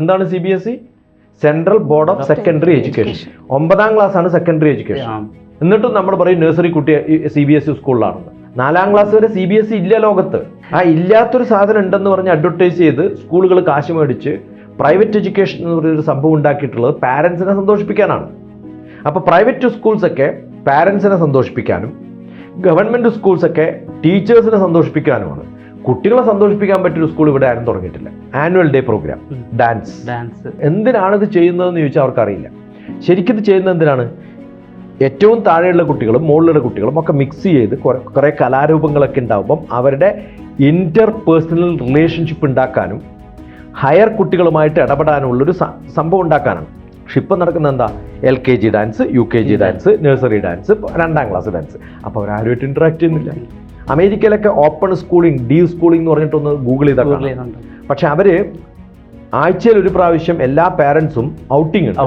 എന്താണ് C B S E central board of secondary education ഒമ്പതാം class ആണ് secondary education എന്നിട്ടും നമ്മൾ പറയും നഴ്സറി കുട്ടി സി ബി എസ് ഇ സ്കൂളിലാണെന്ന് നാലാം ക്ലാസ് വരെ സി ബി എസ് ഇ ഇല്ല ലോകത്ത്. ആ ഇല്ലാത്തൊരു സാധനം ഉണ്ടെന്ന് പറഞ്ഞ് അഡ്വർടൈസ് ചെയ്ത് സ്കൂളുകൾ കാശ് മേടിച്ച് പ്രൈവറ്റ് എഡ്യൂക്കേഷൻ എന്ന് പറയുന്നൊരു സംഭവം ഉണ്ടാക്കിയിട്ടുള്ളത് പാരൻസിനെ സന്തോഷിപ്പിക്കാനാണ്. അപ്പോൾ പ്രൈവറ്റ് സ്കൂൾസൊക്കെ പാരൻസിനെ സന്തോഷിപ്പിക്കാനും ഗവൺമെന്റ് സ്കൂൾസൊക്കെ ടീച്ചേഴ്സിനെ സന്തോഷിപ്പിക്കാനുമാണ്. കുട്ടികളെ സന്തോഷിപ്പിക്കാൻ പറ്റിയൊരു സ്കൂൾ ഇവിടെ ആരും തുടങ്ങിയിട്ടില്ല. Annual day programme dance dance എന്തിനാണ് ഇത് ചെയ്യുന്നതെന്ന് ചോദിച്ചാൽ അവർക്കറിയില്ല. ശരിക്കും ഇത് ചെയ്യുന്നത് എന്തിനാണ്? ഏറ്റവും താഴെയുള്ള കുട്ടികളും മുകളിലുള്ള കുട്ടികളും ഒക്കെ മിക്സ് ചെയ്ത് കുറെ കലാരൂപങ്ങളൊക്കെ ഉണ്ടാകുമ്പം അവരുടെ ഇന്റർ പേഴ്സണൽ റിലേഷൻഷിപ്പ് ഉണ്ടാക്കാനും ഹയർ കുട്ടികളുമായിട്ട് ഇടപെടാനുള്ളൊരു സംഭവം ഉണ്ടാക്കാനാണ്. പക്ഷെ ഇപ്പം നടക്കുന്ന എന്താ? L K G dance U K G dance nursery dance രണ്ടാം ക്ലാസ് ഡാൻസ് അപ്പോൾ അവരാരുമായിട്ട് ഇൻട്രാക്ട് ചെയ്യുന്നില്ല. അമേരിക്കയിലൊക്കെ ഓപ്പൺ സ്കൂളിംഗ് ഡീ സ്കൂളിംഗ് എന്ന് പറഞ്ഞിട്ടൊന്ന് ഗൂഗിൾ ചെയ്താൽ. ചെയ്യുന്നുണ്ട് പക്ഷെ അവർ ആഴ്ചയിൽ ഒരു പ്രാവശ്യം എല്ലാ പാരൻസും ഔട്ടിംഗ് ഉണ്ട്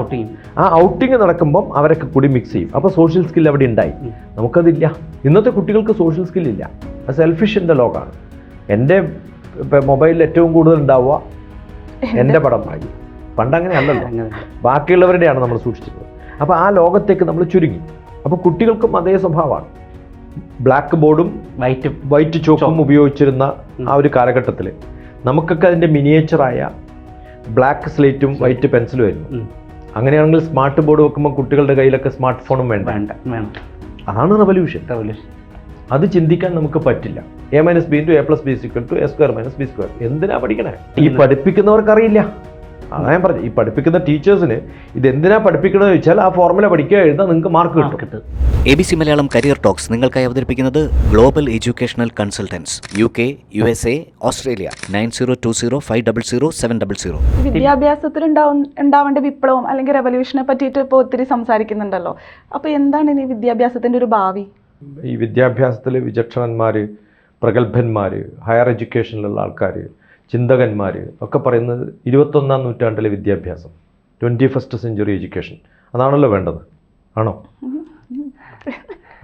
ആ ഔട്ടിംഗ് നടക്കുമ്പോൾ അവരൊക്കെ കൂടി മിക്സ് ചെയ്യും. അപ്പോൾ സോഷ്യൽ സ്കിൽ അവിടെ ഉണ്ടായി. നമുക്കതില്ല. ഇന്നത്തെ കുട്ടികൾക്ക് സോഷ്യൽ സ്കിൽ ഇല്ല. അത് സെൽഫിഷിന്റെ ലോകമാണ്. എന്റെ ഇപ്പം മൊബൈലിൽ ഏറ്റവും കൂടുതൽ ഉണ്ടാവുക എന്റെ പടം വാങ്ങി പണ്ട് അങ്ങനെ അല്ലല്ലോ. ബാക്കിയുള്ളവരുടെയാണ് നമ്മൾ സൂക്ഷിച്ചത് അപ്പോൾ ആ ലോകത്തേക്ക് നമ്മൾ ചുരുങ്ങി. അപ്പോൾ കുട്ടികൾക്കും അതേ സ്വഭാവമാണ്. ബ്ലാക്ക് ബോർഡും വൈറ്റ് വൈറ്റ് ചോക്കും ഉപയോഗിച്ചിരുന്ന ആ ഒരു കാലഘട്ടത്തിൽ നമുക്കൊക്കെ അതിന്റെ മിനിയേച്ചറായ ബ്ലാക്ക് സ്ലേറ്റും വൈറ്റ് പെൻസിലും ആയിരുന്നു. അങ്ങനെയാണെങ്കിൽ സ്മാർട്ട് ബോർഡ് വെക്കുമ്പോൾ കുട്ടികളുടെ കയ്യിലൊക്കെ സ്മാർട്ട് ഫോണും വേണ്ട. അതാണ് റവല്യൂഷൻ. റവല്യൂഷൻ. അത് ചിന്തിക്കാൻ നമുക്ക് പറ്റില്ല. A minus B into A plus B equal to A square minus B square എന്തിനാ പഠിക്കണേ? ഈ പഠിപ്പിക്കുന്നവർക്ക് അറിയില്ല അതാ ഞാൻ പറഞ്ഞു ഈ പഠിപ്പിക്കുന്ന ടീച്ചേഴ്സിന് ഇത് എന്തിനാ പഠിപ്പിക്കണമെന്ന് വെച്ചാൽ ആ ഫോർമുല പഠിക്കുക എഴുതാൻ നിങ്ങൾക്ക് മാർക്ക് കിട്ടും. A B C Malayalam career talks നിങ്ങൾക്കായി അവതരിപ്പിക്കുന്നത് global educational consultants U K U S A Australia nine zero two zero five double zero seven double zero. വിദ്യാഭ്യാസത്തിൽ ഉണ്ടാവേണ്ട വിപ്ലവം അല്ലെങ്കിൽ റെവല്യൂഷനെ പറ്റിയിട്ട് ഇപ്പോൾ ഒത്തിരി സംസാരിക്കുന്നുണ്ടല്ലോ. അപ്പോൾ എന്താണ് ഇനി വിദ്യാഭ്യാസത്തിന്റെ ഒരു ഭാവി? ഈ വിദ്യാഭ്യാസത്തിൽ വിചക്ഷണന്മാർ പ്രഗത്ഭന്മാർ ഹയർ എഡ്യൂക്കേഷനിലുള്ള ആൾക്കാർ ചിന്തകന്മാർ ഒക്കെ പറയുന്നത് ഇരുപത്തൊന്നാം നൂറ്റാണ്ടിലെ വിദ്യാഭ്യാസം ട്വന്റി ഫസ്റ്റ് സെഞ്ചുറി എഡ്യൂക്കേഷൻ അതാണല്ലോ വേണ്ടത്. ആണോ?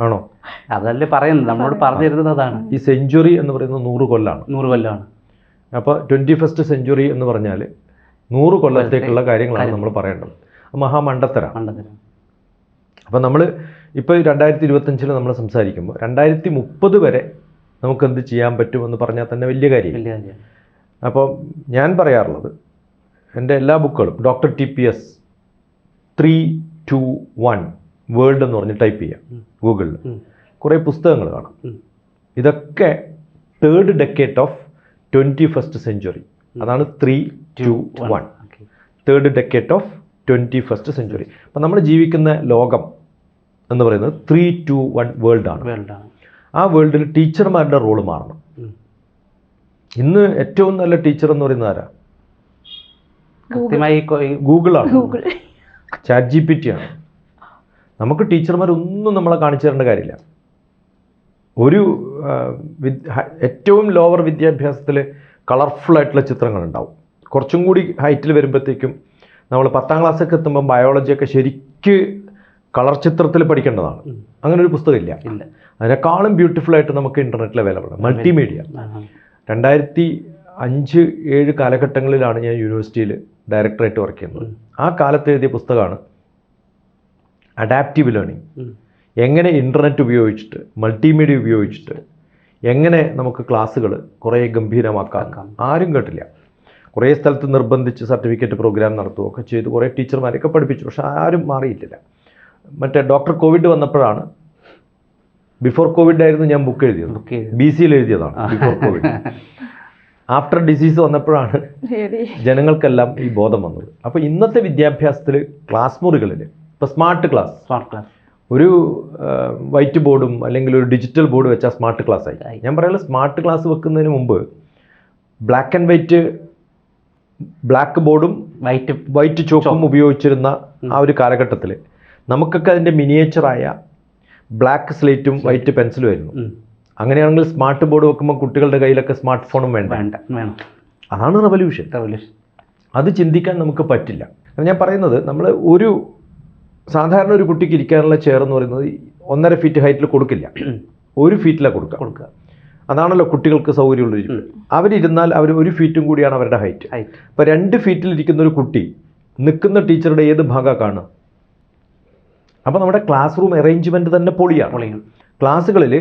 ആണോ? അതല്ലേ പറയുന്നത്. നമ്മളോട് പറഞ്ഞു തരുന്നത് അതാണ് ഈ സെഞ്ചുറി എന്ന് പറയുന്നത് നൂറ് കൊല്ലാണ്. നൂറ് കൊല്ലാണ്. അപ്പോൾ ട്വന്റി ഫസ്റ്റ് സെഞ്ചുറി എന്ന് പറഞ്ഞാൽ നൂറ് കൊല്ലത്തേക്കുള്ള കാര്യങ്ങളാണ് നമ്മൾ പറയേണ്ടത്. മഹാമണ്ഡത്തര അപ്പോൾ നമ്മൾ ഇപ്പോൾ രണ്ടായിരത്തി ഇരുപത്തഞ്ചിൽ നമ്മൾ സംസാരിക്കുമ്പോൾ രണ്ടായിരത്തി മുപ്പത് വരെ നമുക്ക് എന്ത് ചെയ്യാൻ പറ്റുമെന്ന് പറഞ്ഞാൽ തന്നെ വലിയ കാര്യം അപ്പോൾ ഞാൻ പറയാറുള്ളത് എന്റെ എല്ലാ ബുക്കുകളും doctor T P S three two one world എന്ന് പറഞ്ഞ് ടൈപ്പ് ചെയ്യാം. ഗൂഗിളിൽ. കുറേ പുസ്തകങ്ങൾ കാണാം. ഇതൊക്കെ third decade of twenty first century. അതാണ് three two one. Third decade of twenty first century. അപ്പം നമ്മൾ ജീവിക്കുന്ന ലോകം എന്ന് പറയുന്നത് ത്രീ ടു വൺ വേൾഡാണ്. ആ വേൾഡിൽ ടീച്ചർമാരുടെ റോൾ മാറണം. ഇന്ന് ഏറ്റവും നല്ല ടീച്ചർ എന്ന് പറയുന്നത് ആരാ? കൃത്യമായി ഗൂഗിളാണ് ചാറ്റ് ജി പി ടി ആണ്. നമുക്ക് ടീച്ചർമാരൊന്നും നമ്മളെ കാണിച്ചു തരേണ്ട കാര്യമില്ല. ഒരു ഏറ്റവും ലോവർ വിദ്യാഭ്യാസത്തിൽ കളർഫുൾ ആയിട്ടുള്ള ചിത്രങ്ങൾ ഉണ്ടാവും. കുറച്ചും കൂടി ഹൈറ്റിൽ വരുമ്പോഴത്തേക്കും നമ്മൾ പത്താം ക്ലാസ്സൊക്കെ എത്തുമ്പം ബയോളജിയൊക്കെ ശരിക്ക് കളർ ചിത്രത്തിൽ പഠിക്കേണ്ടതാണ്. അങ്ങനെ ഒരു പുസ്തകമില്ല. അതിനേക്കാളും ബ്യൂട്ടിഫുൾ ആയിട്ട് നമുക്ക് ഇന്റർനെറ്റിൽ അവൈലബിൾ ആണ്. മൾട്ടിമീഡിയ. രണ്ടായിരത്തി അഞ്ച് ഏഴ് കാലഘട്ടങ്ങളിലാണ് ഞാൻ യൂണിവേഴ്സിറ്റിയിൽ ഡയറക്ടറായിട്ട് വർക്ക് ചെയ്യുന്നത്. ആ കാലത്ത് എഴുതിയ പുസ്തകമാണ് അഡാപ്റ്റീവ് ലേണിംഗ് എങ്ങനെ ഇന്റർനെറ്റ് ഉപയോഗിച്ചിട്ട് മൾട്ടിമീഡിയ ഉപയോഗിച്ചിട്ട് എങ്ങനെ നമുക്ക് ക്ലാസ്സുകൾ കുറേ ഗംഭീരമാക്കാം? ആരും കേട്ടില്ല. കുറേ സ്ഥലത്ത് നിർബന്ധിച്ച് സർട്ടിഫിക്കറ്റ് പ്രോഗ്രാം നടത്തുകയൊക്കെ ചെയ്ത്. കുറേ ടീച്ചർമാരെയൊക്കെ പഠിപ്പിച്ചു. പക്ഷെ ആരും മാറിയിട്ടില്ല. മറ്റേ ഡോക്ടർ കോവിഡ് വന്നപ്പോഴാണ് ബിഫോർ കോവിഡ് ആയിരുന്നു ഞാൻ ബുക്ക് എഴുതിയത്. ബി സിയിൽ എഴുതിയതാണ് ബിഫോർ കോവിഡ് ആഫ്റ്റർ ഡിസീസ് വന്നപ്പോഴാണ് ജനങ്ങൾക്കെല്ലാം ഈ ബോധം വന്നത്. അപ്പോൾ ഇന്നത്തെ വിദ്യാഭ്യാസത്തിൽ ക്ലാസ് മുറികളിൽ ഇപ്പോൾ സ്മാർട്ട് ക്ലാസ് സ്മാർട്ട് ക്ലാസ് ഒരു വൈറ്റ് ബോർഡും അല്ലെങ്കിൽ ഒരു ഡിജിറ്റൽ ബോർഡ് വെച്ചാൽ സ്മാർട്ട് ക്ലാസ് ആയി. ആയി. ഞാൻ പറയുന്നത് സ്മാർട്ട് ക്ലാസ് വെക്കുന്നതിന് മുമ്പ് ബ്ലാക്ക് ആൻഡ് വൈറ്റ് ബ്ലാക്ക് ബോർഡും വൈറ്റ് വൈറ്റ് ചോക്കും ഉപയോഗിച്ചിരുന്ന ആ ഒരു കാലഘട്ടത്തിൽ നമുക്കൊക്കെ അതിന്റെ മിനിയേച്ചറായ ബ്ലാക്ക് സ്ലേറ്റും വൈറ്റ് പെൻസിലും ആയിരുന്നു. അങ്ങനെയാണെങ്കിൽ സ്മാർട്ട് ബോർഡ് വെക്കുമ്പോൾ കുട്ടികളുടെ കയ്യിലൊക്കെ സ്മാർട്ട് ഫോണും വേണ്ട. വേണ്ട വേണം. അതാണ് റവല്യൂഷൻ. റവല്യൂഷൻ. അത് ചിന്തിക്കാൻ നമുക്ക് പറ്റില്ല. ഞാൻ പറയുന്നത് നമ്മൾ ഒരു സാധാരണ ഒരു കുട്ടിക്ക് ഇരിക്കാനുള്ള ചെയർ എന്ന് പറയുന്നത് ഒന്നര ഫീറ്റ് ഹൈറ്റിൽ കൊടുക്കില്ല. ഒരു ഫീറ്റിലാണ് കൊടുക്കുക കൊടുക്കുക അതാണല്ലോ കുട്ടികൾക്ക് സൗകര്യമുള്ള ഇരിപ്പ്. അവരിരുന്നാൽ അവർ ഒരു ഫീറ്റും കൂടിയാണ് അവരുടെ ഹൈറ്റ് ഹൈറ്റ് അപ്പോൾ രണ്ട് ഫീറ്റിലിരിക്കുന്ന ഒരു കുട്ടി നിൽക്കുന്ന ടീച്ചറുടെ ഏത് ഭാഗമാണ് കാണുക? അപ്പോൾ നമ്മുടെ ക്ലാസ് റൂം അറേഞ്ച്മെന്റ് തന്നെ പൊളിയാണ്. പൊളിയും ക്ലാസ്സുകളിൽ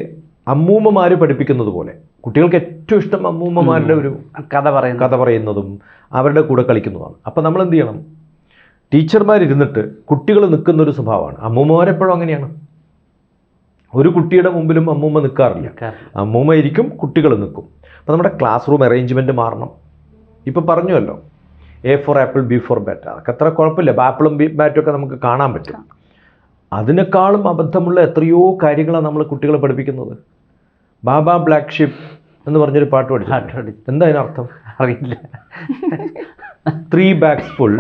അമ്മൂമ്മമാർ പഠിപ്പിക്കുന്നത് പോലെ കുട്ടികൾക്ക് ഏറ്റവും ഇഷ്ടം അമ്മൂമ്മമാരുടെ ഒരു കഥ പറയുന്ന കഥ പറയുന്നതും അവരുടെ കൂടെ കളിക്കുന്നതാണ് അപ്പോൾ നമ്മൾ എന്ത് ചെയ്യണം? ടീച്ചർമാരിരുന്നിട്ട് കുട്ടികൾ നിൽക്കുന്ന ഒരു സ്വഭാവമാണ്. അമ്മൂമ്മമാരെപ്പോഴും അങ്ങനെയാണ്. ഒരു കുട്ടിയുടെ മുമ്പിലും അമ്മൂമ്മ നിൽക്കാറില്ല. അമ്മൂമ്മ ഇരിക്കും കുട്ടികൾ നിൽക്കും. അപ്പോൾ നമ്മുടെ ക്ലാസ് റൂം അറേഞ്ച്മെന്റ് മാറണം. ഇപ്പോൾ പറഞ്ഞുവല്ലോ A for apple B for bat അതൊക്കെ അത്ര കുഴപ്പമില്ല. ആപ്പിളും ബി ബാറ്റും ഒക്കെ നമുക്ക് കാണാൻ പറ്റും. അതിനേക്കാളും അബദ്ധമുള്ള എത്രയോ കാര്യങ്ങളാണ് നമ്മൾ കുട്ടികളെ പഠിപ്പിക്കുന്നത്. ബാബ ബ്ലാക്ക് ഷിപ്പ് എന്ന് പറഞ്ഞൊരു പാട്ട് പഠിച്ചു. എന്താ അതിനർത്ഥം? അറിയില്ല. Three bags full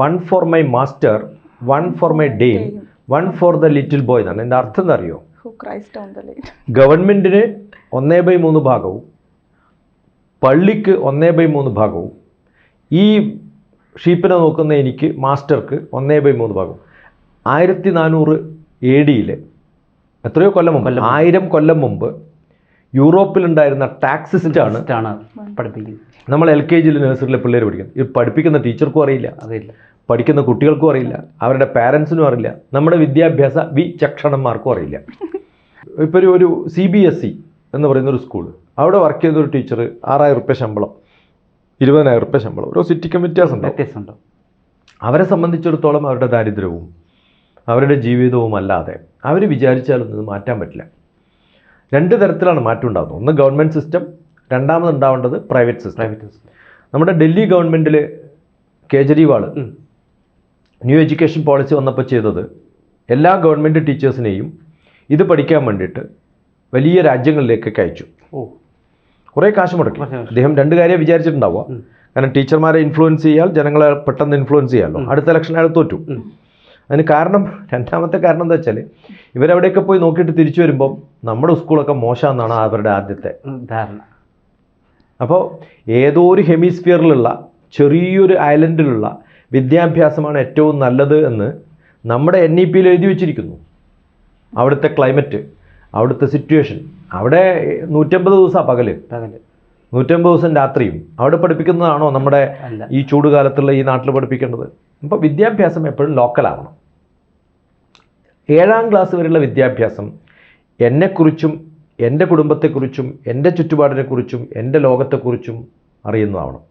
one for my master one for my dame one for the little boy എന്നാണ്. എന്റെ അർത്ഥം എന്താ അറിയോ? Who Christ on the light ഗവൺമെന്റിന് ഒന്നേ ബൈ മൂന്ന് ഭാഗവും പള്ളിക്ക് ഒന്നേ ബൈ മൂന്ന് ഭാഗവും ഈ ഷീപ്പിനെ നോക്കുന്ന എനിക്ക് മാസ്റ്റർക്ക് ഒന്നേ ബൈ മൂന്ന് ഭാഗവും. ആയിരത്തി നാനൂറ് എ ഡിയിൽ എത്രയോ കൊല്ലം മുമ്പ് ആയിരം കൊല്ലം മുമ്പ് യൂറോപ്പിലുണ്ടായിരുന്ന ടാക്സിസ്റ്റാണ് ആണ് പഠിപ്പിക്കുന്നത്. നമ്മൾ എൽ കെ ജിയിൽ നഴ്സറിയിലെ പിള്ളേർ പഠിക്കുന്നത് ഇത് പഠിപ്പിക്കുന്ന ടീച്ചർക്കും അറിയില്ല. അറിയില്ല. പഠിക്കുന്ന കുട്ടികൾക്കും അറിയില്ല. അവരുടെ പാരൻസിനും അറിയില്ല. നമ്മുടെ വിദ്യാഭ്യാസ വിചക്ഷണന്മാർക്കും അറിയില്ല. ഇപ്പോൾ ഒരു ഒരു സി ബി എസ് ഇ എന്ന് പറയുന്ന ഒരു സ്കൂൾ അവിടെ വർക്ക് ചെയ്യുന്ന ഒരു ടീച്ചർ ആറായിരം റുപ്യ ശമ്പളം ഇരുപതിനായിരം റുപ്യ ശമ്പളം. ഓരോ സിറ്റിക്കും വ്യത്യാസമുണ്ടാവും വ്യത്യാസമുണ്ട് അവരെ സംബന്ധിച്ചിടത്തോളം അവരുടെ ദാരിദ്ര്യവും അവരുടെ ജീവിതവും അല്ലാതെ അവർ വിചാരിച്ചാലൊന്നും മാറ്റാൻ പറ്റില്ല. രണ്ട് തരത്തിലാണ് മാറ്റം ഉണ്ടാകുന്നത് ഒന്ന് ഗവൺമെന്റ് സിസ്റ്റം രണ്ടാമത് ഉണ്ടാവേണ്ടത് പ്രൈവറ്റ് സിസ്റ്റം. Private system. നമ്മുടെ ഡൽഹി ഗവൺമെന്റിൽ കേജ്രിവാൾ ന്യൂ എഡ്യൂക്കേഷൻ പോളിസി വന്നപ്പോൾ ചെയ്തത് എല്ലാ ഗവൺമെന്റ് ടീച്ചേഴ്സിനെയും ഇത് പഠിക്കാൻ വേണ്ടിയിട്ട് വലിയ രാജ്യങ്ങളിലേക്കൊക്കെ അയച്ചു. ഓ. കുറേ കാശ് മുടക്കി. അദ്ദേഹം രണ്ട് കാര്യം വിചാരിച്ചിട്ടുണ്ടാവുക. കാരണം ടീച്ചർമാരെ ഇൻഫ്ലുവൻസ് ചെയ്യാൽ ജനങ്ങളെ പെട്ടെന്ന് ഇൻഫ്ലുവൻസ് ചെയ്യാമല്ലോ അടുത്ത ഇലക്ഷൻ അയാൾ തോറ്റു. അതിന് കാരണം രണ്ടാമത്തെ കാരണം എന്താ വെച്ചാൽ ഇവരവിടെയൊക്കെ പോയി നോക്കിയിട്ട് തിരിച്ചു വരുമ്പം നമ്മുടെ സ്കൂളൊക്കെ മോശമെന്നാണ് അവരുടെ ആദ്യത്തെ ധാരണ. അപ്പോൾ ഏതോ ഒരു ഹെമിസ്ഫിയറിലുള്ള ചെറിയൊരു ഐലൻഡിലുള്ള വിദ്യാഭ്യാസമാണ് ഏറ്റവും നല്ലത് എന്ന് നമ്മുടെ എൻ ഇ പിയിൽ എഴുതി വെച്ചിരിക്കുന്നു. അവിടുത്തെ ക്ലൈമറ്റ് അവിടുത്തെ സിറ്റുവേഷൻ. അവിടെ നൂറ്റമ്പത് ദിവസമാണ് പകൽ. പകൽ. നൂറ്റമ്പത് ദിവസം രാത്രിയും അവിടെ പഠിപ്പിക്കുന്നതാണോ നമ്മുടെ ഈ ചൂട് കാലത്തുള്ള ഈ നാട്ടിൽ പഠിപ്പിക്കേണ്ടത്? അപ്പോൾ വിദ്യാഭ്യാസം എപ്പോഴും ലോക്കലാവണം. ഏഴാം ക്ലാസ് വരെയുള്ള വിദ്യാഭ്യാസം എന്നെക്കുറിച്ചും എന്റെ കുടുംബത്തെക്കുറിച്ചും എന്റെ ചുറ്റുപാടിനെക്കുറിച്ചും എന്റെ ലോകത്തെക്കുറിച്ചും അറിയുന്നതാവണം.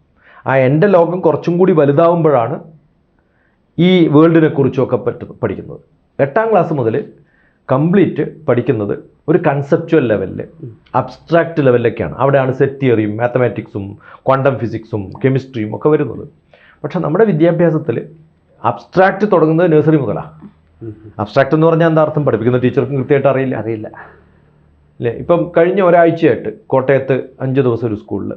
ആ എന്റെ ലോകം കുറച്ചും കൂടി വലുതാവുമ്പോഴാണ് ഈ വേൾഡിനെ ഒക്കെ പറ്റ പഠിക്കുന്നത്. എട്ടാം ക്ലാസ് മുതൽ കംപ്ലീറ്റ് പഠിക്കുന്നത് ഒരു കൺസെപ്റ്റുവൽ ലെവലിൽ അബ്സ്ട്രാക്റ്റ് ലെവലിലൊക്കെയാണ് അവിടെയാണ് സെറ്റ് തിയറിയും മാത്തമാറ്റിക്സും ക്വാണ്ടം ഫിസിക്സും കെമിസ്ട്രിയും ഒക്കെ വരുന്നത്. പക്ഷേ നമ്മുടെ വിദ്യാഭ്യാസത്തിൽ അബ്സ്ട്രാക്റ്റ് തുടങ്ങുന്നത് നഴ്സറി മുതലാണ്. അബ്സ്ട്രാക്റ്റ് എന്ന് പറഞ്ഞാൽ എന്താ അർത്ഥം? പഠിപ്പിക്കുന്ന ടീച്ചർക്കും കൃത്യമായിട്ട് അറിയില്ല. അറിയില്ല. അല്ലേ ഇപ്പം കഴിഞ്ഞ ഒരാഴ്ചയായിട്ട് കോട്ടയത്ത് അഞ്ച് ദിവസം ഒരു സ്കൂളിൽ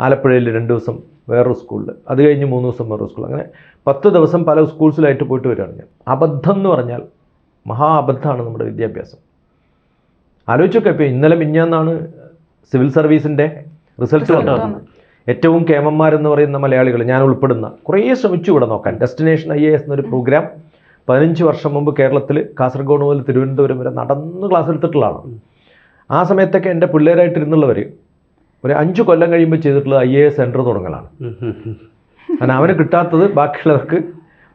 ആലപ്പുഴയിൽ രണ്ട് ദിവസം വേറൊരു സ്കൂളിൽ അത് കഴിഞ്ഞ് മൂന്ന് ദിവസം വേറൊരു സ്കൂൾ അങ്ങനെ പത്ത് ദിവസം പല സ്കൂൾസിലായിട്ട് പോയിട്ട് വരികയാണ് ഞാൻ. അബദ്ധം എന്ന് പറഞ്ഞാൽ മഹാ അബദ്ധമാണ് നമ്മുടെ വിദ്യാഭ്യാസം. ആലോചിച്ചൊക്കെ ഇപ്പോൾ ഇന്നലെ മിഞ്ഞാന്നാണ് സിവിൽ സർവീസിന്റെ റിസൾട്ട് Result വന്നത്. ഏറ്റവും കേമന്മാരെന്ന് പറയുന്ന മലയാളികൾ ഞാൻ ഉൾപ്പെടുന്ന കുറേ ശ്രമിച്ചു ഇവിടെ നോക്കാൻ. ഡെസ്റ്റിനേഷൻ ഐ എ എസ് എന്നൊരു പ്രോഗ്രാം പതിനഞ്ച് വർഷം മുമ്പ് കേരളത്തിൽ കാസർഗോഡ് മുതൽ തിരുവനന്തപുരം വരെ നടന്ന് ക്ലാസ് എടുത്തിട്ടുള്ളതാണ്. ആ സമയത്തൊക്കെ എന്റെ പിള്ളേരായിട്ടിരുന്നുള്ളവർ ഒരു അഞ്ച് കൊല്ലം കഴിയുമ്പോൾ ചെയ്തിട്ടുള്ളത് ഐ എ എസ് സെന്റർ തുടങ്ങലാണ്. കാരണം അവന് കിട്ടാത്തത് ബാക്കിയുള്ളവർക്ക്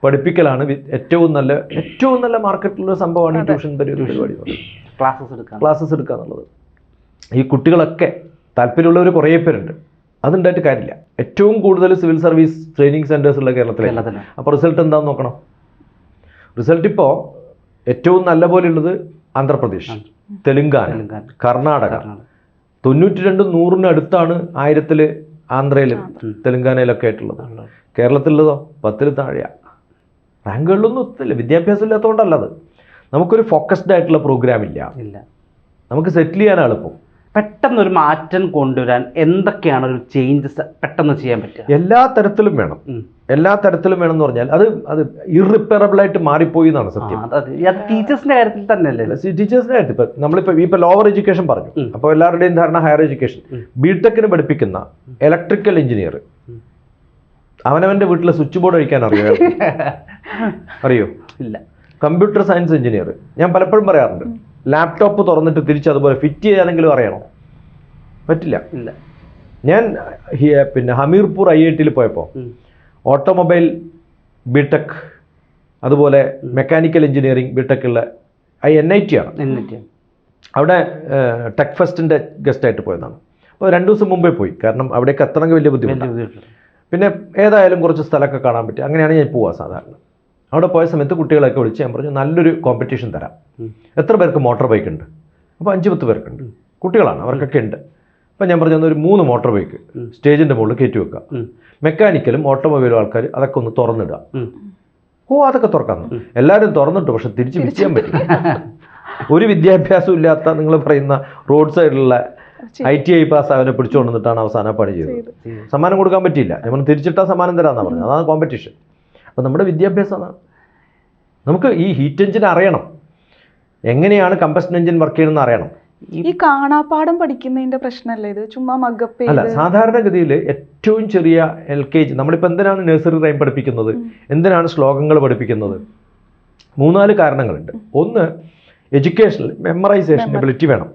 പഠിപ്പിക്കലാണ്. ഏറ്റവും നല്ല ഏറ്റവും നല്ല മാർക്കറ്റിലുള്ള സംഭവമാണ് ഈ ട്യൂഷൻ പരിപാടി. ക്ലാസ്സസ് എടുക്കാം ക്ലാസ്സസ് എടുക്കുക എന്നുള്ളത്. ഈ കുട്ടികളൊക്കെ താല്പര്യമുള്ളവർ കുറേ പേരുണ്ട്. അതുണ്ടായിട്ട് കാര്യമില്ല. ഏറ്റവും കൂടുതൽ സിവിൽ സർവീസ് ട്രെയിനിങ് സെന്റേഴ്സ് ഉള്ള കേരളത്തിലെ അപ്പോൾ റിസൾട്ട് എന്താണെന്ന് നോക്കണം? റിസൾട്ട് ഇപ്പോൾ ഏറ്റവും നല്ല പോലെയുള്ളത് ആന്ധ്രാപ്രദേശ് തെലുങ്കാന. കർണാടക. തൊണ്ണൂറ്റി രണ്ട് നൂറിന് അടുത്താണ് ആയിരത്തിൽ ആന്ധ്രയിലും തെലുങ്കാനയിലൊക്കെ ആയിട്ടുള്ളത്. കേരളത്തിലുള്ളതോ? പത്തിൽ താഴെയാ. റാങ്കുകളിലൊന്നും എത്തില്ല വിദ്യാഭ്യാസം ഇല്ലാത്തതുകൊണ്ടല്ല അത് നമുക്കൊരു ഫോക്കസ്ഡ് ആയിട്ടുള്ള പ്രോഗ്രാം ഇല്ല. ഇല്ല. നമുക്ക് സെറ്റിൽ ചെയ്യാൻ എളുപ്പം. പെട്ടെന്ന് ഒരു മാറ്റം കൊണ്ടുവരാൻ എന്തൊക്കെയാണ് ഒരു ചേഞ്ചസ് പെട്ടെന്ന് ചെയ്യാൻ പറ്റുക? എല്ലാ തരത്തിലും വേണം. എല്ലാ തരത്തിലും വേണം എന്ന് പറഞ്ഞാൽ അത് അത് ഇറിപ്പയറബിൾ ആയിട്ട് മാറിപ്പോയി എന്നാണ് സത്യം. ടീച്ചേഴ്സിന്റെ കാര്യത്തിൽ തന്നെയല്ലേ? അല്ലേ ടീച്ചേഴ്സിന്റെ കാര്യത്തിൽ ഇപ്പം നമ്മളിപ്പോൾ ഇപ്പോൾ ലോവർ എഡ്യൂക്കേഷൻ പറഞ്ഞു. അപ്പൊ അപ്പോൾ എല്ലാവരുടെയും ധാരണ ഹയർ എഡ്യൂക്കേഷൻ. ബിടെക്കിന് പഠിപ്പിക്കുന്ന ഇലക്ട്രിക്കൽ എഞ്ചിനീയർ അവനവന്റെ വീട്ടിലെ സ്വിച്ച് ബോർഡ് കഴിക്കാൻ അറിയോ അറിയോ? ഇല്ല. Computer science engineer. ഞാൻ പലപ്പോഴും പറയാറുണ്ട്. ലാപ്ടോപ്പ് തുറന്നിട്ട് തിരിച്ച് അതുപോലെ ഫിറ്റ് ചെയ്യാനെങ്കിലും അറിയണോ? പറ്റില്ല. ഇല്ല. ഞാൻ പിന്നെ ഹമീർപൂർ ഐ ഐ ടിയിൽ പോയപ്പോൾ ഓട്ടോമൊബൈൽ ബിടെക് അതുപോലെ മെക്കാനിക്കൽ എഞ്ചിനീയറിംഗ് ബിടെക് ഉള്ള ഐ എൻ ഐ ടി ആണ്. അവിടെ ടെക് ഫെസ്റ്റിന്റെ ഗസ്റ്റായിട്ട് പോയതാണ്. അപ്പോൾ രണ്ട് ദിവസം മുമ്പേ പോയി. കാരണം അവിടേക്ക് എത്തണമെങ്കിൽ വലിയ ബുദ്ധിമുട്ടാണ്. ബുദ്ധിമുട്ട് പിന്നെ ഏതായാലും കുറച്ച് സ്ഥലമൊക്കെ കാണാൻ പറ്റി. അങ്ങനെയാണ് ഞാൻ പോവുക സാധാരണ. അവിടെ പോയ സമയത്ത് കുട്ടികളൊക്കെ വിളിച്ച് ഞാൻ പറഞ്ഞു നല്ലൊരു കോമ്പറ്റീഷൻ തരാം. എത്ര പേർക്ക് മോട്ടോർ ബൈക്ക് ഉണ്ട്? അപ്പോൾ അഞ്ച് പത്ത് പേർക്കുണ്ട്. കുട്ടികളാണ് അവർക്കൊക്കെ ഉണ്ട്. അപ്പം ഞാൻ പറഞ്ഞു "എന്നാ ഒരു മൂന്ന് മോട്ടോർ ബൈക്ക്. സ്റ്റേജിന്റെ മുകളിൽ കയറ്റി വെക്കുക. മെക്കാനിക്കലും ഓട്ടോമൊബൈലും ആൾക്കാർ അതൊക്കെ ഒന്ന് തുറന്നിടുക. ഓ അതൊക്കെ തുറക്കാം. എല്ലാവരും തുറന്നിട്ടു പക്ഷെ തിരിച്ച് പറ്റും പറ്റില്ല. ഒരു വിദ്യാഭ്യാസം ഇല്ലാത്ത നിങ്ങൾ പറയുന്ന റോഡ് സൈഡിലുള്ള ഐ ടി ഐ പാസ് അവനെ പിടിച്ചുകൊണ്ട് അവസാന അവസാനം പണി ചെയ്തത്. സമ്മാനം കൊടുക്കാൻ പറ്റിയില്ല. ഞാൻ തിരിച്ചിട്ടാ സമ്മാനം തരാമെന്നാണ് പറഞ്ഞത്. അതാണ് കോമ്പറ്റീഷൻ അപ്പോൾ നമ്മുടെ വിദ്യാഭ്യാസം അതാണ്. നമുക്ക് ഈ ഹീറ്റ് എഞ്ചിൻ അറിയണം. എങ്ങനെയാണ് കമ്പസ്റ്റൻ എഞ്ചിൻ വർക്ക് ചെയ്യണമെന്ന് അറിയണം. ഈ കാണാപ്പാടം പഠിക്കുന്നതിന്റെ പ്രശ്നമല്ലേ ഇത്? ചുമ്മാ മകപ്പ് അല്ല സാധാരണഗതിയിൽ ഏറ്റവും ചെറിയ എൽ കെ ജി നമ്മളിപ്പോൾ എന്തിനാണ് നഴ്സറി റൈം പഠിപ്പിക്കുന്നത്? എന്തിനാണ് ശ്ലോകങ്ങൾ പഠിപ്പിക്കുന്നത്? മൂന്നാൽ കാരണങ്ങളുണ്ട്. ഒന്ന് എഡ്യൂക്കേഷണൽ മെമ്മറൈസേഷൻ എബിലിറ്റി വേണം.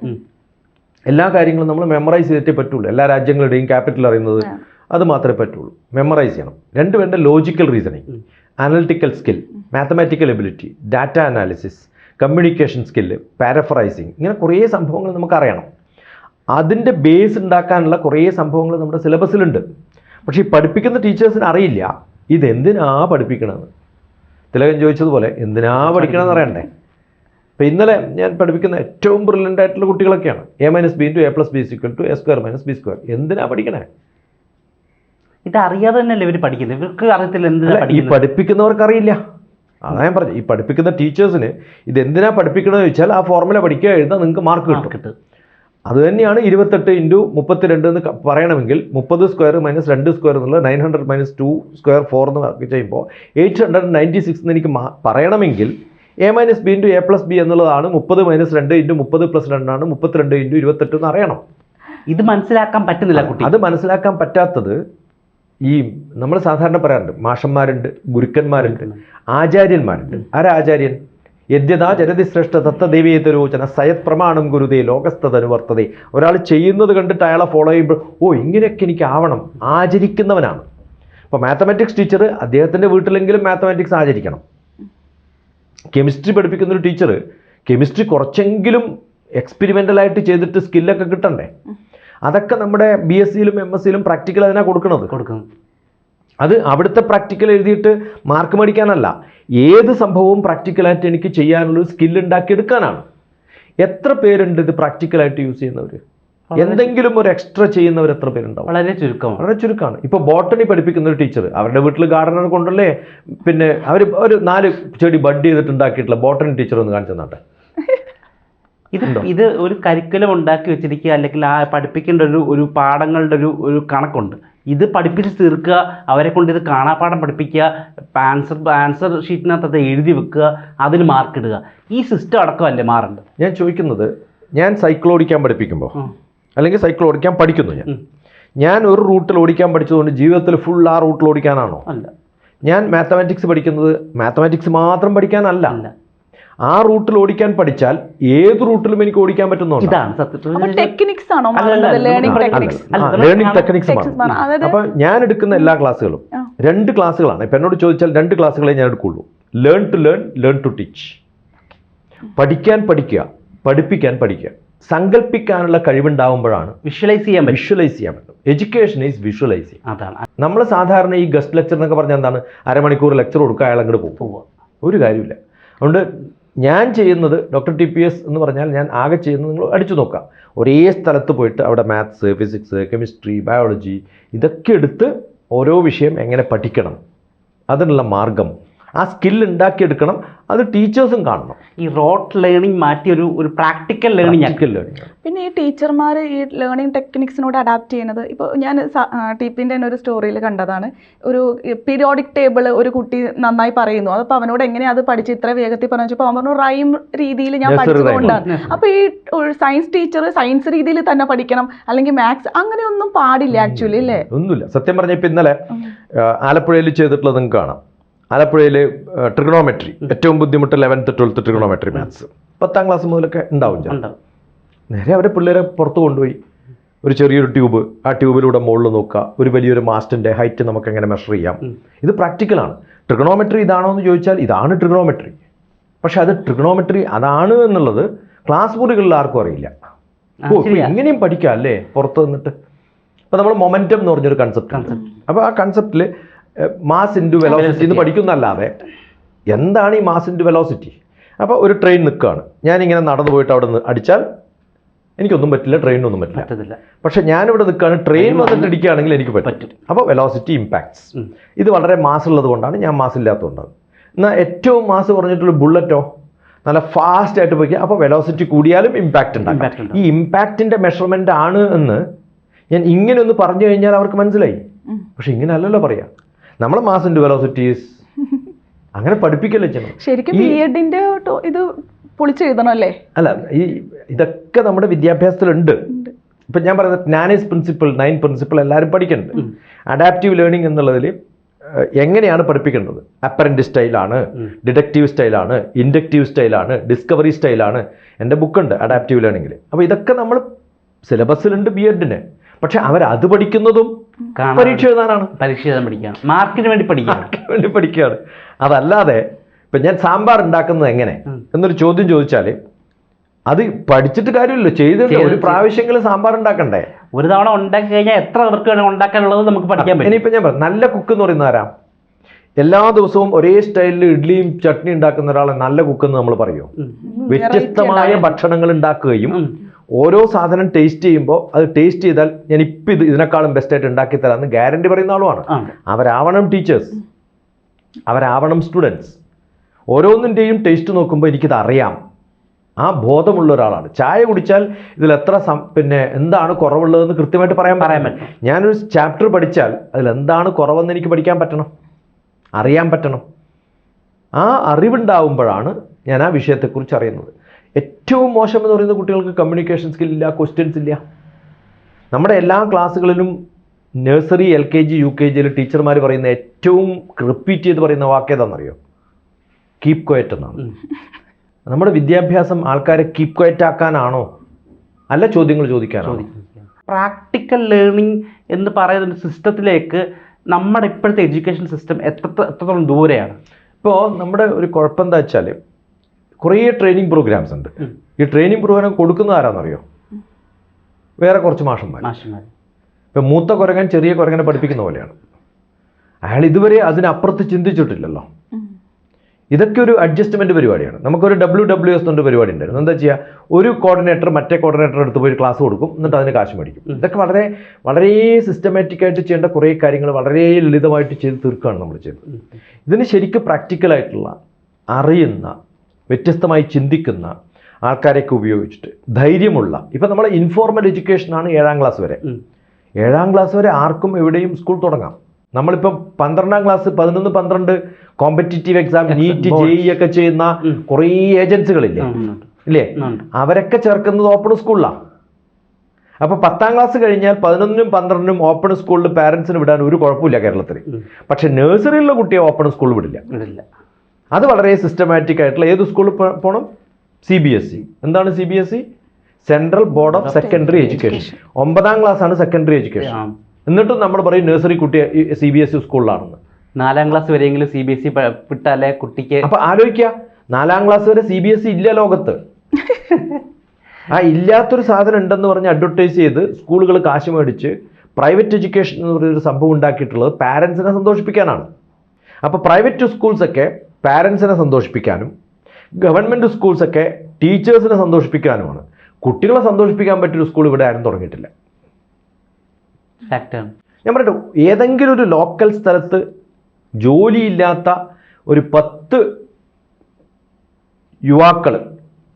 എല്ലാ കാര്യങ്ങളും നമ്മൾ മെമ്മറൈസ് ചെയ്തിട്ടേ പറ്റുള്ളൂ. എല്ലാ രാജ്യങ്ങളുടെയും ക്യാപിറ്റൽ അറിയുന്നത്. അത് മാത്രമേ പറ്റുള്ളൂ. മെമ്മറൈസ് ചെയ്യണം. രണ്ട് വേണ്ട logical reasoning analytical skill mathematical ability data analysis communication skill paraphrasing ഇങ്ങനെ കുറേ സംഭവങ്ങൾ നമുക്കറിയണം. അതിന്റെ ബേസ് ഉണ്ടാക്കാനുള്ള കുറേ സംഭവങ്ങൾ നമ്മുടെ സിലബസിലുണ്ട് പക്ഷേ ഈ പഠിപ്പിക്കുന്ന ടീച്ചേഴ്സിന് അറിയില്ല. ഇതെന്തിനാ പഠിപ്പിക്കണമെന്ന് തിലകൻ ചോദിച്ചതുപോലെ എന്തിനാ പഠിക്കണമെന്ന് അറിയണ്ടേ? അപ്പോൾ ഇന്നലെ ഞാൻ പഠിപ്പിക്കുന്ന ഏറ്റവും ബ്രില്യന്റ് ആയിട്ടുള്ള കുട്ടികളൊക്കെയാണ്. A minus B into A plus B equal to A square minus B square എന്തിനാ പഠിക്കണേ? ഇത് അറിയാതെ തന്നെയല്ലേ ഇവർ പഠിക്കുന്നത്? ഇവർക്ക് അറിയത്തില്ല എന്തിനാ ഈ പഠിപ്പിക്കുന്നവർക്ക് അറിയില്ല. അതാ ഞാൻ പറഞ്ഞു ഈ പഠിപ്പിക്കുന്ന ടീച്ചേഴ്സിന് ഇത് എന്തിനാ പഠിപ്പിക്കണമെന്ന് ചോദിച്ചാൽ ആ ഫോർമുല പഠിക്കുക എഴുതാൻ നിങ്ങൾക്ക് മാർക്ക് കിട്ടും. അത് തന്നെയാണ് ഇരുപത്തെട്ട് ഇന്റു മുപ്പത്തിരണ്ട് എന്ന് പറയണമെങ്കിൽ മുപ്പത് സ്ക്വയർ മൈനസ് രണ്ട് സ്ക്വയർ എന്നുള്ളത് nine hundred minus two square four എന്ന് വർക്ക് ചെയ്യുമ്പോൾ എയ്റ്റ് ഹൺഡ്രഡ് നയന്റി സിക്സ് എന്ന് എനിക്ക് പറയണമെങ്കിൽ A minus B into A plus B എന്നുള്ളതാണ് മുപ്പത് മൈനസ് രണ്ട് ഇന്റു മുപ്പത് പ്ലസ് രണ്ടാണ് മുപ്പത്തിരണ്ട് ഇന്റു ഇരുപത്തെട്ട് എന്ന് അറിയണം. ഇത് മനസ്സിലാക്കാൻ പറ്റുന്നില്ല കുട്ടി. അത് മനസ്സിലാക്കാൻ പറ്റാത്തത് ഈ നമ്മൾ സാധാരണ പറയാറുണ്ട് മാഷന്മാരുണ്ട് ഗുരുക്കന്മാരുണ്ട് ആചാര്യന്മാരുണ്ട്. ആരാചാര്യൻ യദ്യതാ ജരതി ശ്രേഷ്ഠ തത്തദേവീതരോചന സയത് പ്രമാണം ഗുരുതേ ലോകസ്ഥതനുവർത്തതേ. ഒരാൾ ചെയ്യുന്നത് കണ്ടിട്ട് അയാളെ ഫോളോ ചെയ്യുമ്പോൾ ഓ ഇങ്ങനെയൊക്കെ എനിക്ക് ആവണം ആചരിക്കുന്നവനാണ്. അപ്പോൾ മാത്തമാറ്റിക്സ് ടീച്ചർ അദ്ദേഹത്തിന്റെ വീട്ടിലെങ്കിലും മാത്തമാറ്റിക്സ് ആചരിക്കണം. കെമിസ്ട്രി പഠിപ്പിക്കുന്ന ഒരു ടീച്ചർ കെമിസ്ട്രി കുറച്ചെങ്കിലും എക്സ്പെരിമെന്റലായിട്ട് ചെയ്തിട്ട് സ്കില്ലൊക്കെ കിട്ടണ്ടേ? അതൊക്കെ നമ്മുടെ ബി എസ് സിയിലും എം എസ് സിയിലും പ്രാക്ടിക്കൽ അതിനാണ് കൊടുക്കുന്നത് കൊടുക്കും. അത് അവിടുത്തെ പ്രാക്ടിക്കൽ എഴുതിയിട്ട് മാർക്ക് മേടിക്കാനല്ല. ഏത് സംഭവവും പ്രാക്ടിക്കലായിട്ട് എനിക്ക് ചെയ്യാനുള്ള സ്കിൽ ഉണ്ടാക്കിയെടുക്കാനാണ്. എത്ര പേരുണ്ട് ഇത് പ്രാക്ടിക്കലായിട്ട് യൂസ് ചെയ്യുന്നവർ എന്തെങ്കിലും ഒരു എക്സ്ട്രാ ചെയ്യുന്നവർ എത്ര പേരുണ്ടാവും? വളരെ ചുരുക്കം വളരെ ചുരുക്കമാണ്. ഇപ്പോൾ ബോട്ടണി പഠിപ്പിക്കുന്ന ഒരു ടീച്ചർ അവരുടെ വീട്ടിൽ ഗാർഡനർ കൊണ്ടല്ലേ പിന്നെ അവർ ഒരു നാല് ചെടി ബഡ് ചെയ്തിട്ട് ഉണ്ടാക്കിയിട്ടുള്ള ബോട്ടണി ടീച്ചർ ഒന്ന് കാണിച്ചു തന്നാട്ടെ. ഇത് ഇത് ഒരു കരിക്കുലം ഉണ്ടാക്കി വെച്ചിരിക്കുക അല്ലെങ്കിൽ ആ പഠിപ്പിക്കേണ്ട ഒരു ഒരു പാഠങ്ങളുടെ ഒരു ഒരു കണക്കുണ്ട്. ഇത് പഠിപ്പിച്ച് തീർക്കുക അവരെ കൊണ്ട് ഇത് കാണാപ്പാഠം പഠിപ്പിക്കുക ആൻസർ ആൻസർ ഷീറ്റിനകത്ത് അത് എഴുതി വെക്കുക അതിൽ മാർക്ക് ഇടുക. ഈ സിസ്റ്റം അടക്കമല്ലേ മാറേണ്ടത്? ഞാൻ ചോദിക്കുന്നത് ഞാൻ സൈക്കിൾ ഓടിക്കാൻ പഠിപ്പിക്കുമ്പോൾ അല്ലെങ്കിൽ സൈക്കിൾ ഓടിക്കാൻ പഠിക്കുന്നു ഞാൻ. ഞാൻ ഒരു റൂട്ടിൽ ഓടിക്കാൻ പഠിച്ചതുകൊണ്ട് ജീവിതത്തിൽ ഫുൾ ആ റൂട്ടിൽ ഓടിക്കാനാണോ? അല്ല. ഞാൻ മാത്തമാറ്റിക്സ് പഠിക്കുന്നത് മാത്തമാറ്റിക്സ് മാത്രം പഠിക്കാനല്ല. അല്ല. ആ റൂട്ടിൽ ഓടിക്കാൻ പഠിച്ചാൽ ഏത് റൂട്ടിലും എനിക്ക് ഓടിക്കാൻ പറ്റുന്നുണ്ട് അല്ല, ലേണിംഗ് ടെക്നിക്സ് അപ്പൊ ഞാൻ എടുക്കുന്ന എല്ലാ ക്ലാസ്സുകളും രണ്ട് ക്ലാസ്സുകളാണ്. ഇപ്പൊ എന്നോട് ചോദിച്ചാൽ രണ്ട് ക്ലാസ്സുകളെ ഞാൻ എടുക്കുള്ളൂ. Learn to learn learn to teach പഠിക്കാൻ പഠിക്കുക പഠിപ്പിക്കാൻ പഠിക്കുക. സങ്കല്പിക്കാനുള്ള കഴിവുണ്ടാവുമ്പോഴാണ് വിഷ്വലൈസ് ചെയ്യാൻ വിഷ്വലൈസ് ചെയ്യാൻ പറ്റും. എഡ്യൂക്കേഷൻ ഈസ് വിഷ്വലൈസ് അതാണ്. നമ്മൾ സാധാരണ ഈ ഗസ്റ്റ് ലെക്ചർ എന്നൊക്കെ പറഞ്ഞാൽ എന്താണ്? അരമണിക്കൂർ ലെക്ചർ കൊടുക്കുക അയാൾ അങ്ങോട്ട് പോകും. പോവുക. ഒരു കാര്യമില്ല അതുകൊണ്ട് ഞാൻ ചെയ്യുന്നത് ഡോക്ടർ ടി പി എസ് എന്ന് പറഞ്ഞാൽ ഞാൻ ആകെ ചെയ്യുന്നത് നിങ്ങൾ അടിച്ചു നോക്കാം ഒരേ സ്ഥലത്ത് പോയിട്ട് അവിടെ മാത്സ് ഫിസിക്സ് കെമിസ്ട്രി ബയോളജി ഇതൊക്കെ എടുത്ത് ഓരോ വിഷയം എങ്ങനെ പഠിക്കണം? അതിനുള്ള മാർഗം. ആ സ്കിൽ ഉണ്ടാക്കിയെടുക്കണം. അത് ടീച്ചേഴ്സും കാണണം. ഈ റോട്ട് ലേണിംഗ് മാറ്റി ഒരു ഒരു പ്രാക്ടിക്കൽ ലേണിംഗ് ആക്കി. പ്രാക്ടിക്കൽ ലേണിംഗ് പിന്നെ ഈ ടീച്ചർമാർ ഈ ലേണിംഗ് ടെക്നിക്സിനോട് അഡാപ്റ്റ് ചെയ്യുന്നത്. ഇപ്പോൾ ഞാൻ ടീപ്പിന്റെ തന്നെ ഒരു സ്റ്റോറിയിൽ കണ്ടതാണ്. ഒരു പീരിയോഡിക് ടേബിൾ ഒരു കുട്ടി നന്നായി പറയുന്നു. അതപ്പോൾ അവനോട് എങ്ങനെയാണ് അത് പഠിച്ച് ഇത്ര വേഗത്തിൽ പറഞ്ഞു അവൻ പറഞ്ഞു റൈം രീതിയിൽ ഞാൻ പഠിച്ചുകൊണ്ടാണ് പഠിച്ചതുകൊണ്ടാണ് അപ്പോൾ ഈ സയൻസ് ടീച്ചർ സയൻസ് രീതിയിൽ തന്നെ പഠിക്കണം. അല്ലെങ്കിൽ മാത്സ് അങ്ങനെയൊന്നും പാടില്ല ആക്ച്വലി അല്ലേ ഒന്നുമില്ല. സത്യം പറഞ്ഞാൽ ഇപ്പം ഇന്നലെ ആലപ്പുഴയിൽ ചെയ്തിട്ടുള്ളത് നിങ്ങൾക്ക് കാണാം. ആലപ്പുഴയിൽ ട്രിഗണോമെട്രി ഏറ്റവും ബുദ്ധിമുട്ട് ലെവൻത്ത് ട്വൽത്ത് ട്രിഗണോമെട്രി മാത്സ് പത്താം ക്ലാസ് മുതലൊക്കെ ഉണ്ടാവും നേരെ അവരെ പിള്ളേരെ പുറത്ത് കൊണ്ടുപോയി. ഒരു ചെറിയൊരു ട്യൂബ് ആ ട്യൂബിലൂടെ മുകളിൽ നോക്കുക. ഒരു വലിയൊരു മാസ്റ്റിന്റെ ഹൈറ്റ് നമുക്ക് എങ്ങനെ മെഷർ ചെയ്യാം. ഇത് പ്രാക്ടിക്കലാണ് ട്രിഗണോമെട്രി ഇതാണോ എന്ന് ചോദിച്ചാൽ ഇതാണ് ട്രിഗണോമെട്രി പക്ഷെ അത് ട്രിഗണോമെട്രി അതാണ് എന്നുള്ളത് ക്ലാസ് മുറികളിൽ ആർക്കും അറിയില്ല. ഓ ഇങ്ങനെയും പഠിക്കാം അല്ലേ? പുറത്ത് നിന്നിട്ട്. അപ്പോൾ നമ്മൾ മൊമെന്റം എന്ന് പറഞ്ഞൊരു കൺസെപ്റ്റ് ഉണ്ട്. അപ്പോൾ ആ കൺസെപ്റ്റിൽ മാസ് ഇന്റു വെലോസിറ്റി എന്ന് പഠിക്കുന്നല്ലാതെ എന്താണ് ഈ മാസ് ഇന്റു വെലോസിറ്റി അപ്പോൾ ഒരു ട്രെയിൻ നിൽക്കുകയാണ്. ഞാനിങ്ങനെ നടന്നു പോയിട്ട് അവിടെ നിന്ന് അടിച്ചാൽ എനിക്കൊന്നും പറ്റില്ല ട്രെയിനൊന്നും പറ്റില്ല. പക്ഷേ ഞാനിവിടെ നിൽക്കുകയാണ് ട്രെയിൻ വന്നിട്ട് ഇടിക്കുകയാണെങ്കിൽ എനിക്ക് പറ്റും. അപ്പോൾ വെലോസിറ്റി ഇമ്പാക്ട്സ് ഇത് വളരെ മാസ് ഉള്ളത് കൊണ്ടാണ് ഞാൻ മാസ് ഇല്ലാത്തതുകൊണ്ടാണ്. എന്നാൽ ഏറ്റവും മാസ് പറഞ്ഞിട്ടുള്ള ബുള്ളറ്റോ നല്ല ഫാസ്റ്റ് ആയിട്ട് പോയി അപ്പോൾ വെലോസിറ്റി കൂടിയാലും ഇമ്പാക്റ്റ് ഉണ്ടാകും. ഈ ഇമ്പാക്റ്റിന്റെ മെഷർമെന്റ് ആണ് എന്ന് ഞാൻ ഇങ്ങനെ ഒന്ന് പറഞ്ഞു കഴിഞ്ഞാൽ അവർക്ക് മനസ്സിലായി. പക്ഷെ ഇങ്ങനെ അല്ലല്ലോ പറയാ. നമ്മളെ മാസ് വെലോസിറ്റീസ് അങ്ങനെ പഠിപ്പിക്കല്ലേ ചെയ്യണം? ശരിക്കും ബി എഡിന്റെ ഇത് പൊളിച്ചെഴുതണം അല്ലേ ഈ ഇതൊക്കെ നമ്മുടെ വിദ്യാഭ്യാസത്തിലുണ്ട്. ഇപ്പൊ ഞാൻ പറയുന്നത് നാനേസ് പ്രിൻസിപ്പിൾ നയൻ പ്രിൻസിപ്പിൾ എല്ലാവരും പഠിക്കുന്നുണ്ട്. അഡാപ്റ്റീവ് ലേണിംഗ് എന്നുള്ളതിൽ എങ്ങനെയാണ് പഠിപ്പിക്കേണ്ടത് അപ്പറന്റ് സ്റ്റൈലാണ് ഡിഡക്റ്റീവ് സ്റ്റൈലാണ് ഇൻഡക്റ്റീവ് സ്റ്റൈലാണ് ഡിസ്കവറി സ്റ്റൈലാണ് എന്റെ ബുക്കുണ്ട് അഡാപ്റ്റീവ് ലേണിംഗിൽ അപ്പോൾ ഇതൊക്കെ നമ്മൾ സിലബസിലുണ്ട് ബി എഡിന് പക്ഷെ അവരത് പഠിക്കുന്നതും പരീക്ഷ എഴുതാനാണ്. പരീക്ഷ എഴുതാൻ പഠിക്കുകയാണ് മാർക്കിന് വേണ്ടി പഠിക്കുകയാണ് ആർക്കും വേണ്ടി പഠിക്കുകയാണ്. അതല്ലാതെ ഇപ്പം ഞാൻ സാമ്പാർ ഉണ്ടാക്കുന്നത് എങ്ങനെ? എന്നൊരു ചോദ്യം ചോദിച്ചാൽ അത് പഠിച്ചിട്ട് കാര്യമില്ലല്ലോ. ചെയ്തിട്ട് ചെയ്ത് ഒരു പ്രാവശ്യമെങ്കിലും സാമ്പാർ ഉണ്ടാക്കണ്ടേ? ഒരു തവണ ഉണ്ടാക്കി കഴിഞ്ഞാൽ എത്ര പേർക്ക് വേണം ഉണ്ടാക്കാനുള്ളത് നമുക്ക് പഠിക്കാൻ പറ്റും. ഇനിയിപ്പോൾ ഞാൻ പറയാം. നല്ല കുക്ക് എന്ന് പറയുന്ന ആരാ? എല്ലാ ദിവസവും ഒരേ സ്റ്റൈലിൽ ഇഡ്ഡലിയും ചട്നി ഉണ്ടാക്കുന്ന ഒരാളെ നല്ല കുക്ക് എന്ന് നമ്മൾ പറയുമോ വ്യത്യസ്തമായ ഭക്ഷണങ്ങൾ ഉണ്ടാക്കുകയും. ഓരോ സാധനം ടേസ്റ്റ് ചെയ്യുമ്പോൾ അത് ടേസ്റ്റ് ചെയ്താൽ ഞാൻ ഇപ്പം ഇത് ഇതിനേക്കാളും ബെസ്റ്റായിട്ട് ഉണ്ടാക്കി തരാമെന്ന് ഗ്യാരണ്ടി പറയുന്ന ആളുമാണ്. അവരാവണം ടീച്ചേഴ്സ് അവരാവണം സ്റ്റുഡൻസ് ഓരോന്നിന്റെയും ടേസ്റ്റ് നോക്കുമ്പോൾ എനിക്കിത് അറിയാം. ആ ബോധമുള്ള ഒരാളാണ്. ചായ കുടിച്ചാൽ ഇതിൽ എത്ര സം- പിന്നെ എന്താണ് കുറവുള്ളതെന്ന് കൃത്യമായിട്ട് പറയാൻ പറയാൻ പറ്റും ഞാനൊരു ചാപ്റ്റർ പഠിച്ചാൽ അതിൽ എന്താണ് കുറവെന്ന് എനിക്ക് പഠിക്കാൻ പറ്റണം? അറിയാൻ പറ്റണം. ആ അറിവുണ്ടാവുമ്പോഴാണ് ഞാൻ ആ വിഷയത്തെക്കുറിച്ച് അറിയുന്നത്. ഏറ്റവും മോശം എന്ന് പറയുന്ന കുട്ടികൾക്ക് കമ്മ്യൂണിക്കേഷൻ സ്കിൽ ഇല്ല ക്വസ്റ്റ്യൻസ് ഇല്ല. നമ്മുടെ എല്ലാ ക്ലാസ്സുകളിലും nursery L K G U K ജിയിൽ ടീച്ചർമാർ പറയുന്ന ഏറ്റവും റിപ്പീറ്റ് ചെയ്ത് പറയുന്ന വാക്കേതാണെന്നറിയോ കീപ് ക്വയറ്റ് എന്നാണ്. നമ്മുടെ വിദ്യാഭ്യാസം ആൾക്കാരെ കീപ് ക്വയറ്റ് ആക്കാനാണോ? അല്ല ചോദ്യങ്ങൾ ചോദിക്കാനോ പ്രാക്ടിക്കൽ ലേണിംഗ് എന്ന് പറയുന്ന സിസ്റ്റത്തിലേക്ക് നമ്മുടെ ഇപ്പോഴത്തെ എഡ്യൂക്കേഷൻ സിസ്റ്റം എത്ര എത്രത്തോളം ദൂരെയാണ്? ഇപ്പോൾ നമ്മുടെ ഒരു കുഴപ്പം എന്താ വെച്ചാൽ കുറേ ട്രെയിനിങ് പ്രോഗ്രാംസ് ഉണ്ട്. ഈ ട്രെയിനിങ് പ്രോഗ്രാം കൊടുക്കുന്നത് ആരാന്നറിയോ? വേറെ കുറച്ച് മാഷന്മാർ ഇപ്പം മൂത്ത കുരങ്ങൻ ചെറിയ കുരങ്ങനെ പഠിപ്പിക്കുന്ന പോലെയാണ്. അയാൾ ഇതുവരെ അതിനപ്പുറത്ത് ചിന്തിച്ചിട്ടില്ലല്ലോ. ഇതൊക്കെ ഒരു അഡ്ജസ്റ്റ്മെന്റ് പരിപാടിയാണ്. നമുക്കൊരു ഡബ്ല്യു ഡബ്ല്യു എസ് എന്നൊരു പരിപാടി ഉണ്ടായിരുന്നു. എന്താ ചെയ്യുക ഒരു കോർഡിനേറ്റർ മറ്റേ കോർഡിനേറ്റർ എടുത്ത് പോയി ക്ലാസ് കൊടുക്കും. എന്നിട്ട് അതിന് കാശ് മേടിക്കും. ഇതൊക്കെ വളരെ വളരെ സിസ്റ്റമാറ്റിക് ആയിട്ട് ചെയ്യേണ്ട കുറേ കാര്യങ്ങൾ വളരെ ലളിതമായിട്ട് ചെയ്ത് തീർക്കുകയാണ് നമ്മൾ ചെയ്തത് ഇതിന് ശരിക്കും പ്രാക്ടിക്കലായിട്ടുള്ള അറിയുന്ന വ്യത്യസ്തമായി ചിന്തിക്കുന്ന ആൾക്കാരെയൊക്കെ ഉപയോഗിച്ചിട്ട് ധൈര്യമുള്ള ഇപ്പം നമ്മൾ ഇൻഫോർമൽ എഡ്യൂക്കേഷനാണ് ഏഴാം ക്ലാസ് വരെ. ഏഴാം ക്ലാസ് വരെ ആർക്കും എവിടെയും സ്കൂൾ തുടങ്ങാം. നമ്മളിപ്പോൾ പന്ത്രണ്ടാം ക്ലാസ് പതിനൊന്ന് പന്ത്രണ്ട് കോമ്പറ്റീറ്റീവ് എക്സാം നീറ്റ് ജെഇ ഒക്കെ ചെയ്യുന്ന കുറേ ഏജൻസികളില്ലേ ഇല്ലേ? അവരൊക്കെ ചേർക്കുന്നത് ഓപ്പൺ സ്കൂളിലാണ് അപ്പോൾ പത്താം ക്ലാസ് കഴിഞ്ഞാൽ പതിനൊന്നിനും പന്ത്രണ്ടിനും ഓപ്പൺ സ്കൂളിൽ പാരൻസിന് വിടാൻ ഒരു കുഴപ്പമില്ല കേരളത്തിൽ പക്ഷെ നഴ്സറിയിലുള്ള കുട്ടിയെ ഓപ്പൺ സ്കൂളിൽ വിടില്ല. അത് വളരെ സിസ്റ്റമാറ്റിക് ആയിട്ടുള്ള ഏത് സ്കൂളിൽ പോകണം സി ബി എസ് ഇ എന്താണ് C B S E central board of secondary education ഒമ്പതാം ക്ലാസ് ആണ് സെക്കൻഡറി എഡ്യൂക്കേഷൻ എന്നിട്ടും നമ്മൾ പറയും നഴ്സറി കുട്ടി സി ബി എസ് ഇ സ്കൂളിലാണെന്ന് നാലാം ക്ലാസ് വരെയെങ്കിലും സി ബി എസ് ഇ വിട്ടാലേ കുട്ടിക്ക് അപ്പൊ ആലോചിക്കുക നാലാം ക്ലാസ് വരെ സി ബി എസ് ഇ ഇല്ല ലോകത്ത്. ആ ഇല്ലാത്തൊരു സാധനം ഉണ്ടെന്ന് പറഞ്ഞ് അഡ്വർടൈസ് ചെയ്ത് സ്കൂളുകൾ കാശ് മേടിച്ച് പ്രൈവറ്റ് എഡ്യൂക്കേഷൻ എന്ന് പറയുന്നൊരു സംഭവം ഉണ്ടാക്കിയിട്ടുള്ളത് പാരൻസിനെ സന്തോഷിപ്പിക്കാനാണ്. അപ്പോൾ പ്രൈവറ്റ് സ്കൂൾസൊക്കെ പാരൻസിനെ സന്തോഷിപ്പിക്കാനും ഗവൺമെന്റ് സ്കൂൾസൊക്കെ ടീച്ചേഴ്സിനെ സന്തോഷിപ്പിക്കാനുമാണ്. കുട്ടികളെ സന്തോഷിപ്പിക്കാൻ പറ്റിയൊരു സ്കൂൾ ഇവിടെ ആരും തുടങ്ങിയിട്ടില്ല. ഞാൻ പറയട്ടെ ഏതെങ്കിലും ഒരു ലോക്കൽ സ്ഥലത്ത് ജോലിയില്ലാത്ത ഒരു പത്ത് യുവാക്കൾ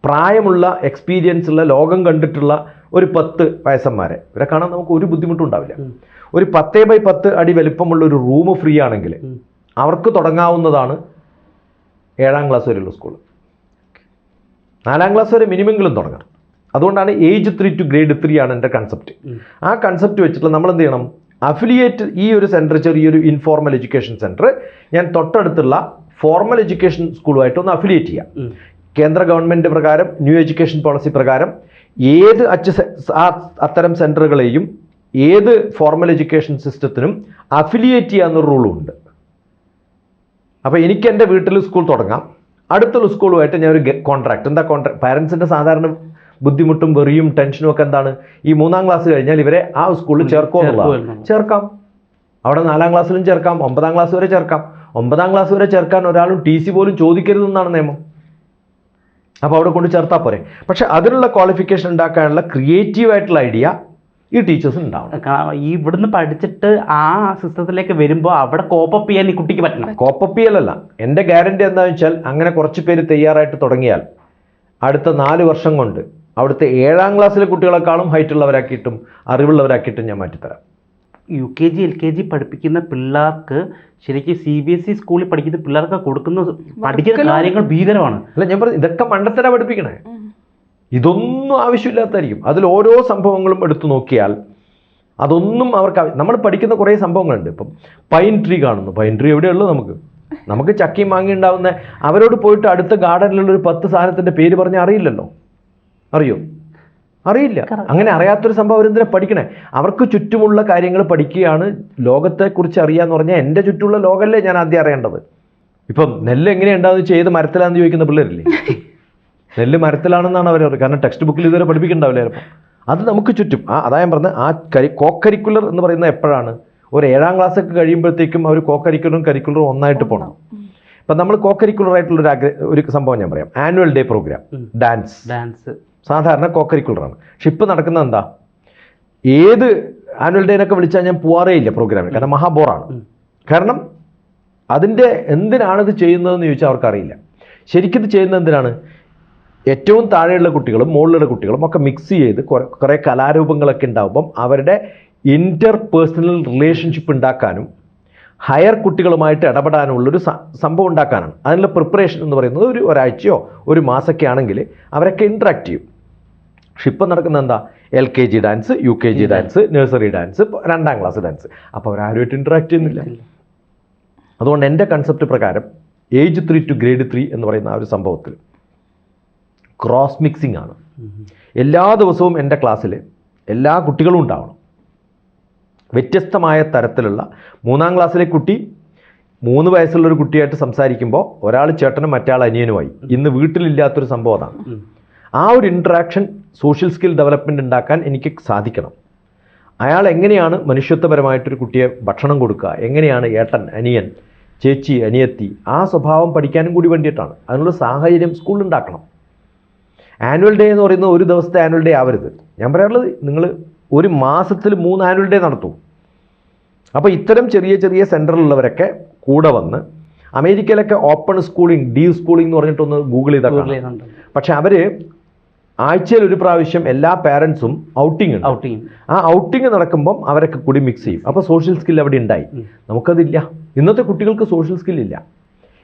പ്രായമുള്ള എക്സ്പീരിയൻസ് ഉള്ള ലോകം കണ്ടിട്ടുള്ള ഒരു പത്ത് വയസ്സന്മാരെ ഇവരെ കാണാൻ നമുക്ക് ഒരു ബുദ്ധിമുട്ടും ഉണ്ടാവില്ല. ഒരു പത്തേ ബൈ പത്ത് അടി വലിപ്പമുള്ള ഒരു റൂം ഫ്രീ ആണെങ്കിൽ അവർക്ക് തുടങ്ങാവുന്നതാണ് ഏഴാം ക്ലാസ് വരെയുള്ള സ്കൂൾ നാലാം ക്ലാസ് വരെ മിനിമെങ്കിലും തുടങ്ങണം. അതുകൊണ്ടാണ് age three to grade three ആണ് എന്റെ കൺസെപ്റ്റ് ആ കൺസെപ്റ്റ് വെച്ചിട്ട് നമ്മൾ എന്ത് ചെയ്യണം? അഫിലിയേറ്റ് ഈ ഒരു സെന്റർ ചെറിയൊരു ഇൻഫോർമൽ എഡ്യൂക്കേഷൻ സെന്റർ ഞാൻ തൊട്ടടുത്തുള്ള ഫോർമൽ എഡ്യൂക്കേഷൻ സ്കൂളുമായിട്ട് ഒന്ന് അഫിലിയേറ്റ് ചെയ്യാം. കേന്ദ്ര ഗവൺമെന്റ് പ്രകാരം ന്യൂ എഡ്യൂക്കേഷൻ പോളിസി പ്രകാരം ഏത് അച്ച് അത്തരം സെന്ററുകളെയും ഏത് ഫോർമൽ എഡ്യൂക്കേഷൻ സിസ്റ്റത്തിനും അഫിലിയേറ്റ് ചെയ്യാവുന്ന റൂളും അപ്പോൾ എനിക്ക് എന്റെ വീട്ടിൽ സ്കൂൾ തുടങ്ങാം. അടുത്തുള്ള സ്കൂളുമായിട്ട് ഞാൻ ഒരു കോൺട്രാക്ട് എന്താ കോൺട്രാക്ട് പാരൻസിന്റെ സാധാരണ ബുദ്ധിമുട്ടും വെറിയും ടെൻഷനും ഒക്കെ എന്താണ്? ഈ മൂന്നാം ക്ലാസ് കഴിഞ്ഞാൽ ഇവരെ ആ സ്കൂളിൽ ചേർക്കോ ചേർക്കാം. അവിടെ നാലാം ക്ലാസ്സിലും ചേർക്കാം ഒമ്പതാം ക്ലാസ് വരെ ചേർക്കാം. ഒമ്പതാം ക്ലാസ് വരെ ചേർക്കാൻ ഒരാളും ടി സി പോലും ചോദിക്കരുതെന്നാണ് നിയമം. അപ്പോൾ അവിടെ കൊണ്ട് ചേർത്താൽ പോരെ. പക്ഷേ അതിനുള്ള ക്വാളിഫിക്കേഷൻ ഉണ്ടാക്കാനുള്ള ക്രിയേറ്റീവ് ആയിട്ടുള്ള ഐഡിയ ഈ ടീച്ചേഴ്സ് ഉണ്ടാവണം. ഈ ഇവിടുന്ന് പഠിച്ചിട്ട് ആ സിസ്റ്റത്തിലേക്ക് വരുമ്പോൾ അവിടെ കോപ്പപ്പ് ചെയ്യാൻ ഈ കുട്ടിക്ക് പറ്റണം. കോപ്പപ്പിയലല്ല എന്റെ ഗ്യാരണ്ടി എന്താണെന്ന് വെച്ചാൽ അങ്ങനെ കുറച്ച് പേര് തയ്യാറായിട്ട് തുടങ്ങിയാൽ അടുത്ത നാല് വർഷം കൊണ്ട് അവിടുത്തെ ഏഴാം ക്ലാസ്സിലെ കുട്ടികളെക്കാളും ഹൈറ്റ് ഉള്ളവരാക്കിയിട്ടും അറിവുള്ളവരാക്കിയിട്ടും ഞാൻ മാറ്റിത്തരാം. U K G L K G പഠിപ്പിക്കുന്ന പിള്ളേർക്ക് ശരിക്കും സി ബി എസ് ഇ സ്കൂളിൽ പഠിക്കുന്ന പിള്ളേർക്ക് കൊടുക്കുന്ന പഠിക്കുന്ന കാര്യങ്ങൾ ഭീകരമാണ്. അല്ല ഞാൻ പറഞ്ഞു ഇതൊക്കെ മണ്ടത്തര പഠിപ്പിക്കണേ. ഇതൊന്നും ആവശ്യമില്ലാത്തായിരിക്കും അതിൽ ഓരോ സംഭവങ്ങളും എടുത്തു നോക്കിയാൽ അതൊന്നും അവർക്ക് നമ്മൾ പഠിക്കുന്ന കുറേ സംഭവങ്ങളുണ്ട്. ഇപ്പം പൈൻ ട്രീ കാണുന്നു. പൈൻ ട്രീ എവിടെയുള്ളൂ നമുക്ക്? നമുക്ക് ചക്കയും മാങ്ങി ഉണ്ടാവുന്ന അവരോട് പോയിട്ട് അടുത്ത ഗാർഡനിലുള്ള ഒരു പത്ത് സാധനത്തിന്റെ പേര് പറഞ്ഞാൽ അറിയില്ലല്ലോ. അറിയോ? അറിയില്ല. അങ്ങനെ അറിയാത്തൊരു സംഭവം അവരെന്തിനാ പഠിക്കണേ? അവർക്ക് ചുറ്റുമുള്ള കാര്യങ്ങൾ പഠിക്കുകയാണ് ലോകത്തെക്കുറിച്ച് അറിയാന്ന് പറഞ്ഞാൽ എന്റെ ചുറ്റുമുള്ള ലോകമല്ലേ ഞാൻ ആദ്യം അറിയേണ്ടത്. ഇപ്പം നെല്ല് എങ്ങനെയുണ്ടാവുന്ന? ചെയ്ത് മരത്തിലാണെന്ന് ചോദിക്കുന്ന പിള്ളേരില്ലേ? നെല്ല് മരത്തിലാണെന്നാണ് അവർ പറയുന്നത് കാരണം ടെക്സ്റ്റ് ബുക്കിൽ ഇതുവരെ പഠിപ്പിക്കണ്ടാവില്ല ചിലപ്പോൾ. അത് നമുക്ക് ചുറ്റും ആ അതായത് പറഞ്ഞ ആ കരി കോക്കരിക്കുലർ എന്ന് പറയുന്നത് എപ്പോഴാണ്? ഒരു ഏഴാം ക്ലാസ് ഒക്കെ കഴിയുമ്പോഴത്തേക്കും അവർ കോക്കരിക്കുലറും കരിക്കുലറും ഒന്നായിട്ട് പോകണം ഇപ്പം നമ്മൾ കോക്കരിക്കുലർ ആയിട്ടുള്ള ഒരു ആഗ്ര ഒരു സംഭവം ഞാൻ പറയാം. Annual day program dance dance സാധാരണ കോക്കരിക്കുലറാണ് പക്ഷെ ഇപ്പം നടക്കുന്നത് എന്താ? ഏത് ആനുവൽ ഡേനൊക്കെ വിളിച്ചാൽ ഞാൻ പോവാറേ ഇല്ല പ്രോഗ്രാമിൽ കാരണം മഹാബോറാണ്. കാരണം അതിന്റെ എന്തിനാണിത് ഇത് ചെയ്യുന്നതെന്ന് ചോദിച്ചാൽ അവർക്കറിയില്ല. ശരിക്കും ഇത് ചെയ്യുന്നത് എന്തിനാണ്? ഏറ്റവും താഴെയുള്ള കുട്ടികളും മുകളിലുള്ള കുട്ടികളും ഒക്കെ മിക്സ് ചെയ്ത് കുറേ കലാരൂപങ്ങളൊക്കെ ഉണ്ടാകുമ്പം അവരുടെ ഇന്റർ പേഴ്സണൽ റിലേഷൻഷിപ്പ് ഉണ്ടാക്കാനും ഹയർ കുട്ടികളുമായിട്ട് ഇടപെടാനുള്ളൊരു സംഭവം ഉണ്ടാക്കാനാണ്. അതിനുള്ള പ്രിപ്പറേഷൻ എന്ന് പറയുന്നത് ഒരു ഒരാഴ്ചയോ ഒരു മാസമൊക്കെ ആണെങ്കിൽ അവരൊക്കെ ഇൻട്രാക്ട് ചെയ്യും. പക്ഷെ ഇപ്പം നടക്കുന്ന എന്താ? L K G dance U K G dance nursery dance രണ്ടാം ക്ലാസ് ഡാൻസ് അപ്പോൾ അവരാരുമായിട്ട് ഇൻട്രാക്ട് ചെയ്യുന്നില്ല. അതുകൊണ്ട് എന്റെ കൺസെപ്റ്റ് പ്രകാരം age three to grade three എന്ന് പറയുന്ന ആ ഒരു സംഭവത്തിൽ ക്രോസ് മിക്സിംഗ് ആണ്. എല്ലാ ദിവസവും എന്റെ ക്ലാസ്സിൽ എല്ലാ കുട്ടികളും ഉണ്ടാവണം. വ്യത്യസ്തമായ തരത്തിലുള്ള മൂന്നാം ക്ലാസ്സിലെ കുട്ടി മൂന്ന് വയസ്സുള്ള ഒരു കുട്ടിയായിട്ട് സംസാരിക്കുമ്പോൾ ഒരാൾ ചേട്ടനും മറ്റാൾ അനിയനുമായി. ഇന്ന് വീട്ടിലില്ലാത്തൊരു സംഭവം അതാണ്. ആ ഒരു ഇൻട്രാക്ഷൻ സോഷ്യൽ സ്കിൽ ഡെവലപ്മെന്റ് ഉണ്ടാക്കാൻ എനിക്ക് സാധിക്കണം. അയാൾ എങ്ങനെയാണ് മനുഷ്യത്വപരമായിട്ടൊരു കുട്ടിയെ ഭക്ഷണം കൊടുക്കുക? എങ്ങനെയാണ് ഏട്ടൻ അനിയൻ ചേച്ചി അനിയത്തി ആ സ്വഭാവം പഠിക്കാനും കൂടി വേണ്ടിയിട്ടാണ്. അതിനുള്ള സാഹചര്യം സ്കൂളിൽ ഉണ്ടാക്കണം. ആനുവൽ ഡേ എന്ന് പറയുന്നത് ഒരു ദിവസത്തെ ആനുവൽ ഡേ ആവരുത്. ഞാൻ പറയാറുള്ളത് നിങ്ങൾ ഒരു മാസത്തിൽ മൂന്ന് ആനുവൽ ഡേ നടത്തും. അപ്പോൾ ഇത്തരം ചെറിയ ചെറിയ സെന്ററിലുള്ളവരൊക്കെ കൂടെ വന്ന് അമേരിക്കയിലൊക്കെ ഓപ്പൺ സ്കൂളിംഗ് ഡീ സ്കൂളിംഗ് എന്ന് പറഞ്ഞിട്ടൊന്ന് ഗൂഗിൾ ചെയ്താൽ പക്ഷെ അവർ ആഴ്ചയിൽ ഒരു പ്രാവശ്യം എല്ലാ പാരൻസും ഔട്ടിംഗ് ഉണ്ട്. ഔട്ടിങ് ആ ഔട്ടിംഗ് നടക്കുമ്പം അവരൊക്കെ കൂടി മിക്സ് ചെയ്യും. അപ്പോൾ സോഷ്യൽ സ്കിൽ അവിടെ ഉണ്ടായി. നമുക്കതില്ല. ഇന്നത്തെ കുട്ടികൾക്ക് സോഷ്യൽ സ്കിൽ ഇല്ല.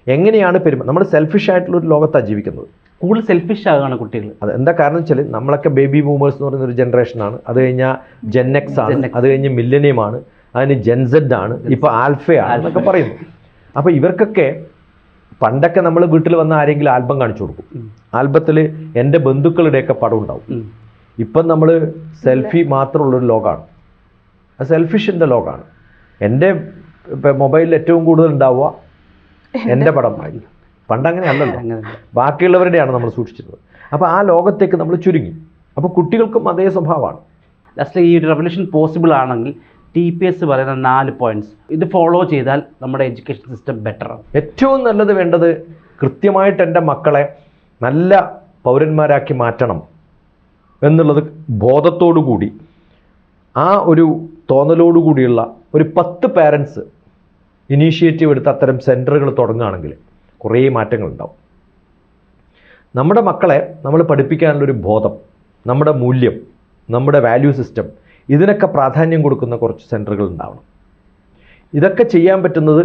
എങ്ങനെയാണ് പെരുമ നമ്മൾ സെൽഫിഷ് ആയിട്ടുള്ള ഒരു ലോകത്താണ് ജീവിക്കുന്നത്. കൂടുതൽ സെൽഫിഷ് ആകുകയാണ് കുട്ടികൾ അത് എന്താ കാരണം വെച്ചാൽ നമ്മളൊക്കെ ബേബി ബൂമേഴ്സ് എന്ന് പറയുന്ന ഒരു ജനറേഷനാണ് അത് കഴിഞ്ഞാൽ ജെന്നെക്സ് ആണ്. അത് കഴിഞ്ഞ് മില്ലനിയം ആണ്. അതിന് ജെൻസെഡ് ആണ്. ഇപ്പോൾ ആൽഫയാണ് എന്നൊക്കെ പറയുന്നു. അപ്പോൾ ഇവർക്കൊക്കെ പണ്ടൊക്കെ നമ്മൾ വീട്ടിൽ വന്ന ആരെങ്കിലും ആൽബം കാണിച്ചു കൊടുക്കും. ആൽബത്തിൽ എന്റെ ബന്ധുക്കളുടെയൊക്കെ പടം ഉണ്ടാവും. ഇപ്പം നമ്മൾ സെൽഫി മാത്രമുള്ളൊരു ലോകമാണ് അത് സെൽഫിഷിന്റെ ലോകമാണ് എന്റെ മൊബൈലിൽ ഏറ്റവും കൂടുതൽ ഉണ്ടാവുക എന്റെ പടമായി പണ്ട് അങ്ങനെ അല്ലല്ലോ ബാക്കിയുള്ളവരുടെയാണ് നമ്മൾ സൂക്ഷിച്ചിരുന്നത് അപ്പോൾ ആ ലോകത്തേക്ക് നമ്മൾ ചുരുങ്ങി. അപ്പോൾ കുട്ടികൾക്കും അതേ സ്വഭാവമാണ്. ലാസ്റ്റ് ഈ ഒരു റെവല്യൂഷൻ പോസിബിൾ ആണെങ്കിൽ ടി പി എസ് പറയുന്ന നാല് പോയിന്റ്സ് ഇത് ഫോളോ ചെയ്താൽ നമ്മുടെ എഡ്യൂക്കേഷൻ സിസ്റ്റം ബെറ്റർ ആണ്. ഏറ്റവും നല്ലത് വേണ്ടത് കൃത്യമായിട്ട് എന്റെ മക്കളെ നല്ല പൗരന്മാരാക്കി മാറ്റണം എന്നുള്ളത് ബോധത്തോടു കൂടി ആ ഒരു തോന്നലോടുകൂടിയുള്ള ഒരു പത്ത് പാരൻസ് ഇനീഷ്യേറ്റീവ് എടുത്ത് അത്തരം സെന്ററുകൾ തുടങ്ങുകയാണെങ്കിൽ കുറേ മാറ്റങ്ങളുണ്ടാവും. നമ്മുടെ മക്കളെ നമ്മൾ പഠിപ്പിക്കാനുള്ളൊരു ബോധം നമ്മുടെ മൂല്യം നമ്മുടെ വാല്യൂ സിസ്റ്റം ഇതിനൊക്കെ പ്രാധാന്യം കൊടുക്കുന്ന കുറച്ച് സെന്ററുകൾ ഉണ്ടാവണം. ഇതൊക്കെ ചെയ്യാൻ പറ്റുന്നത്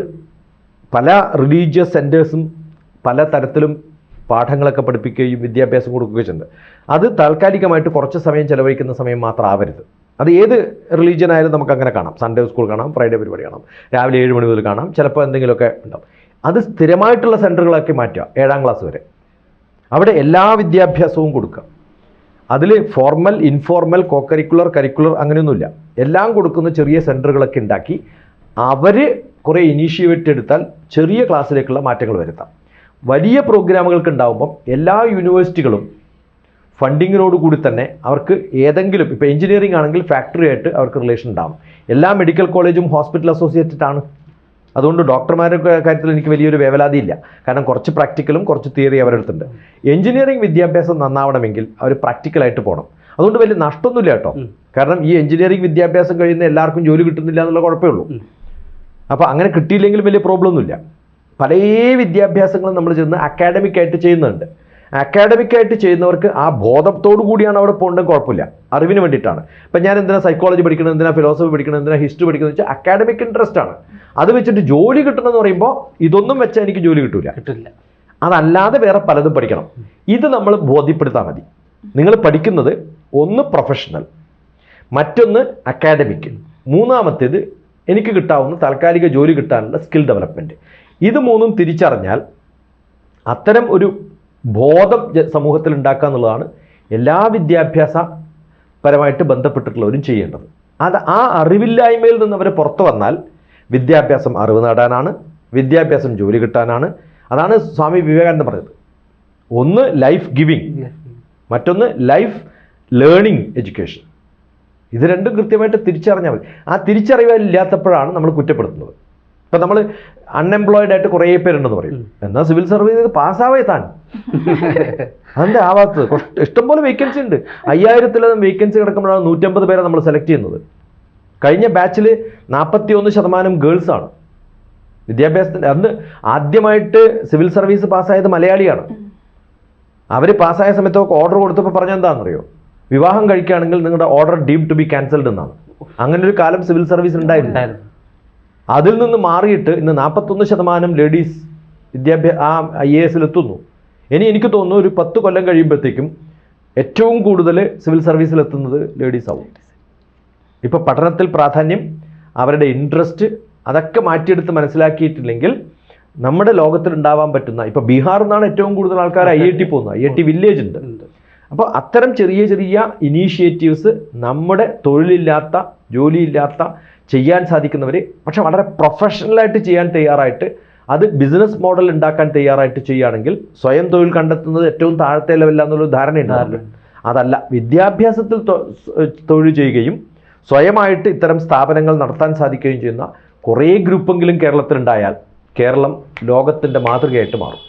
പല റിലീജിയസ് സെന്റേഴ്സും പല തരത്തിലും പാഠങ്ങളൊക്കെ പഠിപ്പിക്കുകയും വിദ്യാഭ്യാസം കൊടുക്കുകയും ചെയ്യുന്നുണ്ട്. അത് താൽക്കാലികമായിട്ട് കുറച്ച് സമയം ചിലവഴിക്കുന്ന സമയം മാത്രം ആവരുത്. അത് ഏത് റിലീജിയൻ ആയാലും നമുക്ക് അങ്ങനെ കാണാം. സൺഡേ സ്കൂൾ കാണാം ഫ്രൈഡേ പരിപാടി കാണാം രാവിലെ ഏഴ് മണി മുതൽ കാണാം. ചിലപ്പോൾ എന്തെങ്കിലുമൊക്കെ ഉണ്ടാവും. അത് സ്ഥിരമായിട്ടുള്ള സെന്ററുകളാക്കി മാറ്റുക ഏഴാം ക്ലാസ് വരെ. അവിടെ എല്ലാ വിദ്യാഭ്യാസവും കൊടുക്കുക. അതിൽ ഫോർമൽ ഇൻഫോർമൽ കോക്കരിക്കുലർ കരിക്കുലർ അങ്ങനെയൊന്നുമില്ല. എല്ലാം കൊടുക്കുന്ന ചെറിയ സെന്ററുകളൊക്കെ ഉണ്ടാക്കി അവർ കുറേ ഇനീഷ്യേറ്റ് എടുത്താൽ ചെറിയ ക്ലാസ്സിലേക്കുള്ള മാറ്റങ്ങൾ വരുത്താം. വലിയ പ്രോഗ്രാമുകൾക്ക് ഉണ്ടാകുമ്പം എല്ലാ യൂണിവേഴ്സിറ്റികളും ഫണ്ടിങ്ങിനോട് കൂടി തന്നെ അവർക്ക് ഏതെങ്കിലും ഇപ്പോൾ എഞ്ചിനീയറിംഗ് ആണെങ്കിൽ ഫാക്ടറി ആയിട്ട് അവർക്ക് റിലേഷൻ ഉണ്ടാകും എല്ലാ മെഡിക്കൽ കോളേജും ഹോസ്പിറ്റൽ അസോസിയേറ്റഡ് ആണ്. അതുകൊണ്ട് ഡോക്ടർമാരുടെ കാര്യത്തിൽ എനിക്ക് വലിയൊരു വേവലാതിയില്ല. കാരണം കുറച്ച് പ്രാക്ടിക്കലും കുറച്ച് തിയറി അവരെടുത്തുണ്ട്. എഞ്ചിനീയറിംഗ് വിദ്യാഭ്യാസം നന്നാവണമെങ്കിൽ അവർ പ്രാക്ടിക്കലായിട്ട് പോകണം അതുകൊണ്ട് വലിയ നഷ്ടമൊന്നുമില്ല കേട്ടോ. കാരണം ഈ എഞ്ചിനീയറിംഗ് വിദ്യാഭ്യാസം കഴിയുന്ന എല്ലാവർക്കും ജോലി കിട്ടുന്നില്ല എന്നുള്ള കുഴപ്പമേ ഉള്ളൂ അപ്പോൾ അങ്ങനെ കിട്ടിയില്ലെങ്കിലും വലിയ പ്രോബ്ലം ഒന്നുമില്ല. പല വിദ്യാഭ്യാസങ്ങളും നമ്മൾ ചെന്ന് അക്കാഡമിക് ആയിട്ട് ചെയ്യുന്നുണ്ട്. അക്കാഡമിക് ആയിട്ട് ചെയ്യുന്നവർക്ക് ആ ബോധത്തോടു കൂടിയാണ് അവിടെ പോകേണ്ടത്. കുഴപ്പമില്ല. അറിവിന് വേണ്ടിയിട്ടാണ്. ഇപ്പം ഞാൻ എന്തിനാ സൈക്കോളജി പഠിക്കണം എന്തിനാ ഫിലോസഫി പഠിക്കണം എന്തിനാ ഹിസ്റ്ററി പഠിക്കുന്നത് വെച്ചാൽ അക്കാഡമിക് ഇൻട്രസ്റ്റ് ആണ്. അത് വെച്ചിട്ട് ജോലി കിട്ടണമെന്ന് പറയുമ്പോൾ ഇതൊന്നും വെച്ചാൽ എനിക്ക് ജോലി കിട്ടൂല. കിട്ടില്ല. അതല്ലാതെ വേറെ പലതും പഠിക്കണം. ഇത് നമ്മൾ ബോധ്യപ്പെടുത്താൽ മതി. നിങ്ങൾ പഠിക്കുന്നത് ഒന്ന് പ്രൊഫഷണൽ മറ്റൊന്ന് അക്കാഡമിക് മൂന്നാമത്തേത് എനിക്ക് കിട്ടാവുന്ന താൽക്കാലിക ജോലി കിട്ടാനുള്ള സ്കിൽ ഡെവലപ്മെന്റ് ഇത് മൂന്നും തിരിച്ചറിഞ്ഞാൽ അത്തരം ഒരു ബോധം സമൂഹത്തിൽ ഉണ്ടാക്കുക എന്നുള്ളതാണ് എല്ലാ വിദ്യാഭ്യാസ പരമായിട്ട് ബന്ധപ്പെട്ടിട്ടുള്ളവരും ചെയ്യേണ്ടത്. അത് ആ അറിവില്ലായ്മയിൽ നിന്ന് അവർ പുറത്തു വന്നാൽ വിദ്യാഭ്യാസം അറിവ് നേടാനാണ് വിദ്യാഭ്യാസം ജോലി കിട്ടാനാണ്. അതാണ് സ്വാമി വിവേകാനന്ദ പറഞ്ഞത്. ഒന്ന് ലൈഫ് ഗിവിങ് മറ്റൊന്ന് ലൈഫ് ലേണിംഗ് എഡ്യൂക്കേഷൻ ഇത് രണ്ടും കൃത്യമായിട്ട് തിരിച്ചറിഞ്ഞാൽ മതി. ആ തിരിച്ചറിവില്ലാത്തപ്പോഴാണ് നമ്മൾ കുറ്റപ്പെടുത്തുന്നത്. ഇപ്പം നമ്മൾ അൺഎംപ്ലോയിഡ് ആയിട്ട് കുറേ പേരുണ്ടെന്ന് പറയും. എന്നാൽ സിവിൽ സർവീസ് പാസ്സാവേ താൻ. അതെന്താ ആവാത്തത് ഇഷ്ടംപോലെ വേക്കൻസി ഉണ്ട്. അയ്യായിരത്തിലധികം വേക്കൻസി കിടക്കുമ്പോഴാണ് നൂറ്റമ്പത് പേരെ നമ്മൾ സെലക്ട് ചെയ്യുന്നത്. കഴിഞ്ഞ ബാച്ചിൽ നാൽപ്പത്തി ഒന്ന് ശതമാനം ഗേൾസ് ആണ്. വിദ്യാഭ്യാസത്തിന്റെ അന്ന് ആദ്യമായിട്ട് സിവിൽ സർവീസ് പാസ്സായത് മലയാളിയാണ്. അവർ പാസ്സായ സമയത്തൊക്കെ ഓർഡർ കൊടുത്തപ്പോൾ പറഞ്ഞ എന്താണെന്നറിയോ? വിവാഹം കഴിക്കുകയാണെങ്കിൽ നിങ്ങളുടെ order deem to be cancelled എന്നാണ്. അങ്ങനെ ഒരു കാലം സിവിൽ സർവീസ് ഉണ്ടായിരുന്നു. ഉണ്ടായിരുന്നു. അതിൽ നിന്ന് മാറിയിട്ട് ഇന്ന് നാൽപ്പത്തൊന്ന് ശതമാനം ലേഡീസ് വിദ്യാഭ്യാസ ആ ഐ എ എസിലെത്തുന്നു ഇനി എനിക്ക് തോന്നുന്നു ഒരു പത്ത് കൊല്ലം കഴിയുമ്പോഴത്തേക്കും ഏറ്റവും കൂടുതൽ സിവിൽ സർവീസിൽ എത്തുന്നത് ലേഡീസ് ആവും. ഇപ്പോൾ പഠനത്തിൽ പ്രാധാന്യം അവരുടെ ഇൻട്രസ്റ്റ് അതൊക്കെ മാറ്റിയെടുത്ത് മനസ്സിലാക്കിയിട്ടില്ലെങ്കിൽ നമ്മുടെ ലോകത്തിൽ ഉണ്ടാവാൻ പറ്റുന്ന ഇപ്പോൾ ബീഹാറിൽ നിന്നാണ് ഏറ്റവും കൂടുതൽ ആൾക്കാർ ഐ ഐ ടി പോകുന്നത്. ഐ ഐ ടി വില്ലേജ് ഉണ്ട്. ഉണ്ട്. അപ്പോൾ അത്തരം ചെറിയ ചെറിയ ഇനീഷ്യേറ്റീവ്സ് നമ്മുടെ തൊഴിലില്ലാത്ത ജോലിയില്ലാത്ത ചെയ്യാൻ സാധിക്കുന്നവർ പക്ഷെ വളരെ പ്രൊഫഷണലായിട്ട് ചെയ്യാൻ തയ്യാറായിട്ട് അത് ബിസിനസ് മോഡൽ ഉണ്ടാക്കാൻ തയ്യാറായിട്ട് ചെയ്യുകയാണെങ്കിൽ സ്വയം തൊഴിൽ കണ്ടെത്തുന്നത് ഏറ്റവും താഴത്തെ ലെവലില്ല എന്നുള്ളൊരു ധാരണയുണ്ടാവില്ല അതല്ല വിദ്യാഭ്യാസത്തിൽ തൊഴിൽ ചെയ്യുകയും സ്വയമായിട്ട് ഇത്തരം സ്ഥാപനങ്ങൾ നടത്താൻ സാധിക്കുകയും ചെയ്യുന്ന കുറേ ഗ്രൂപ്പെങ്കിലും കേരളത്തിലുണ്ടായാൽ കേരളം ലോകത്തിന്റെ മാതൃകയായിട്ട് മാറും.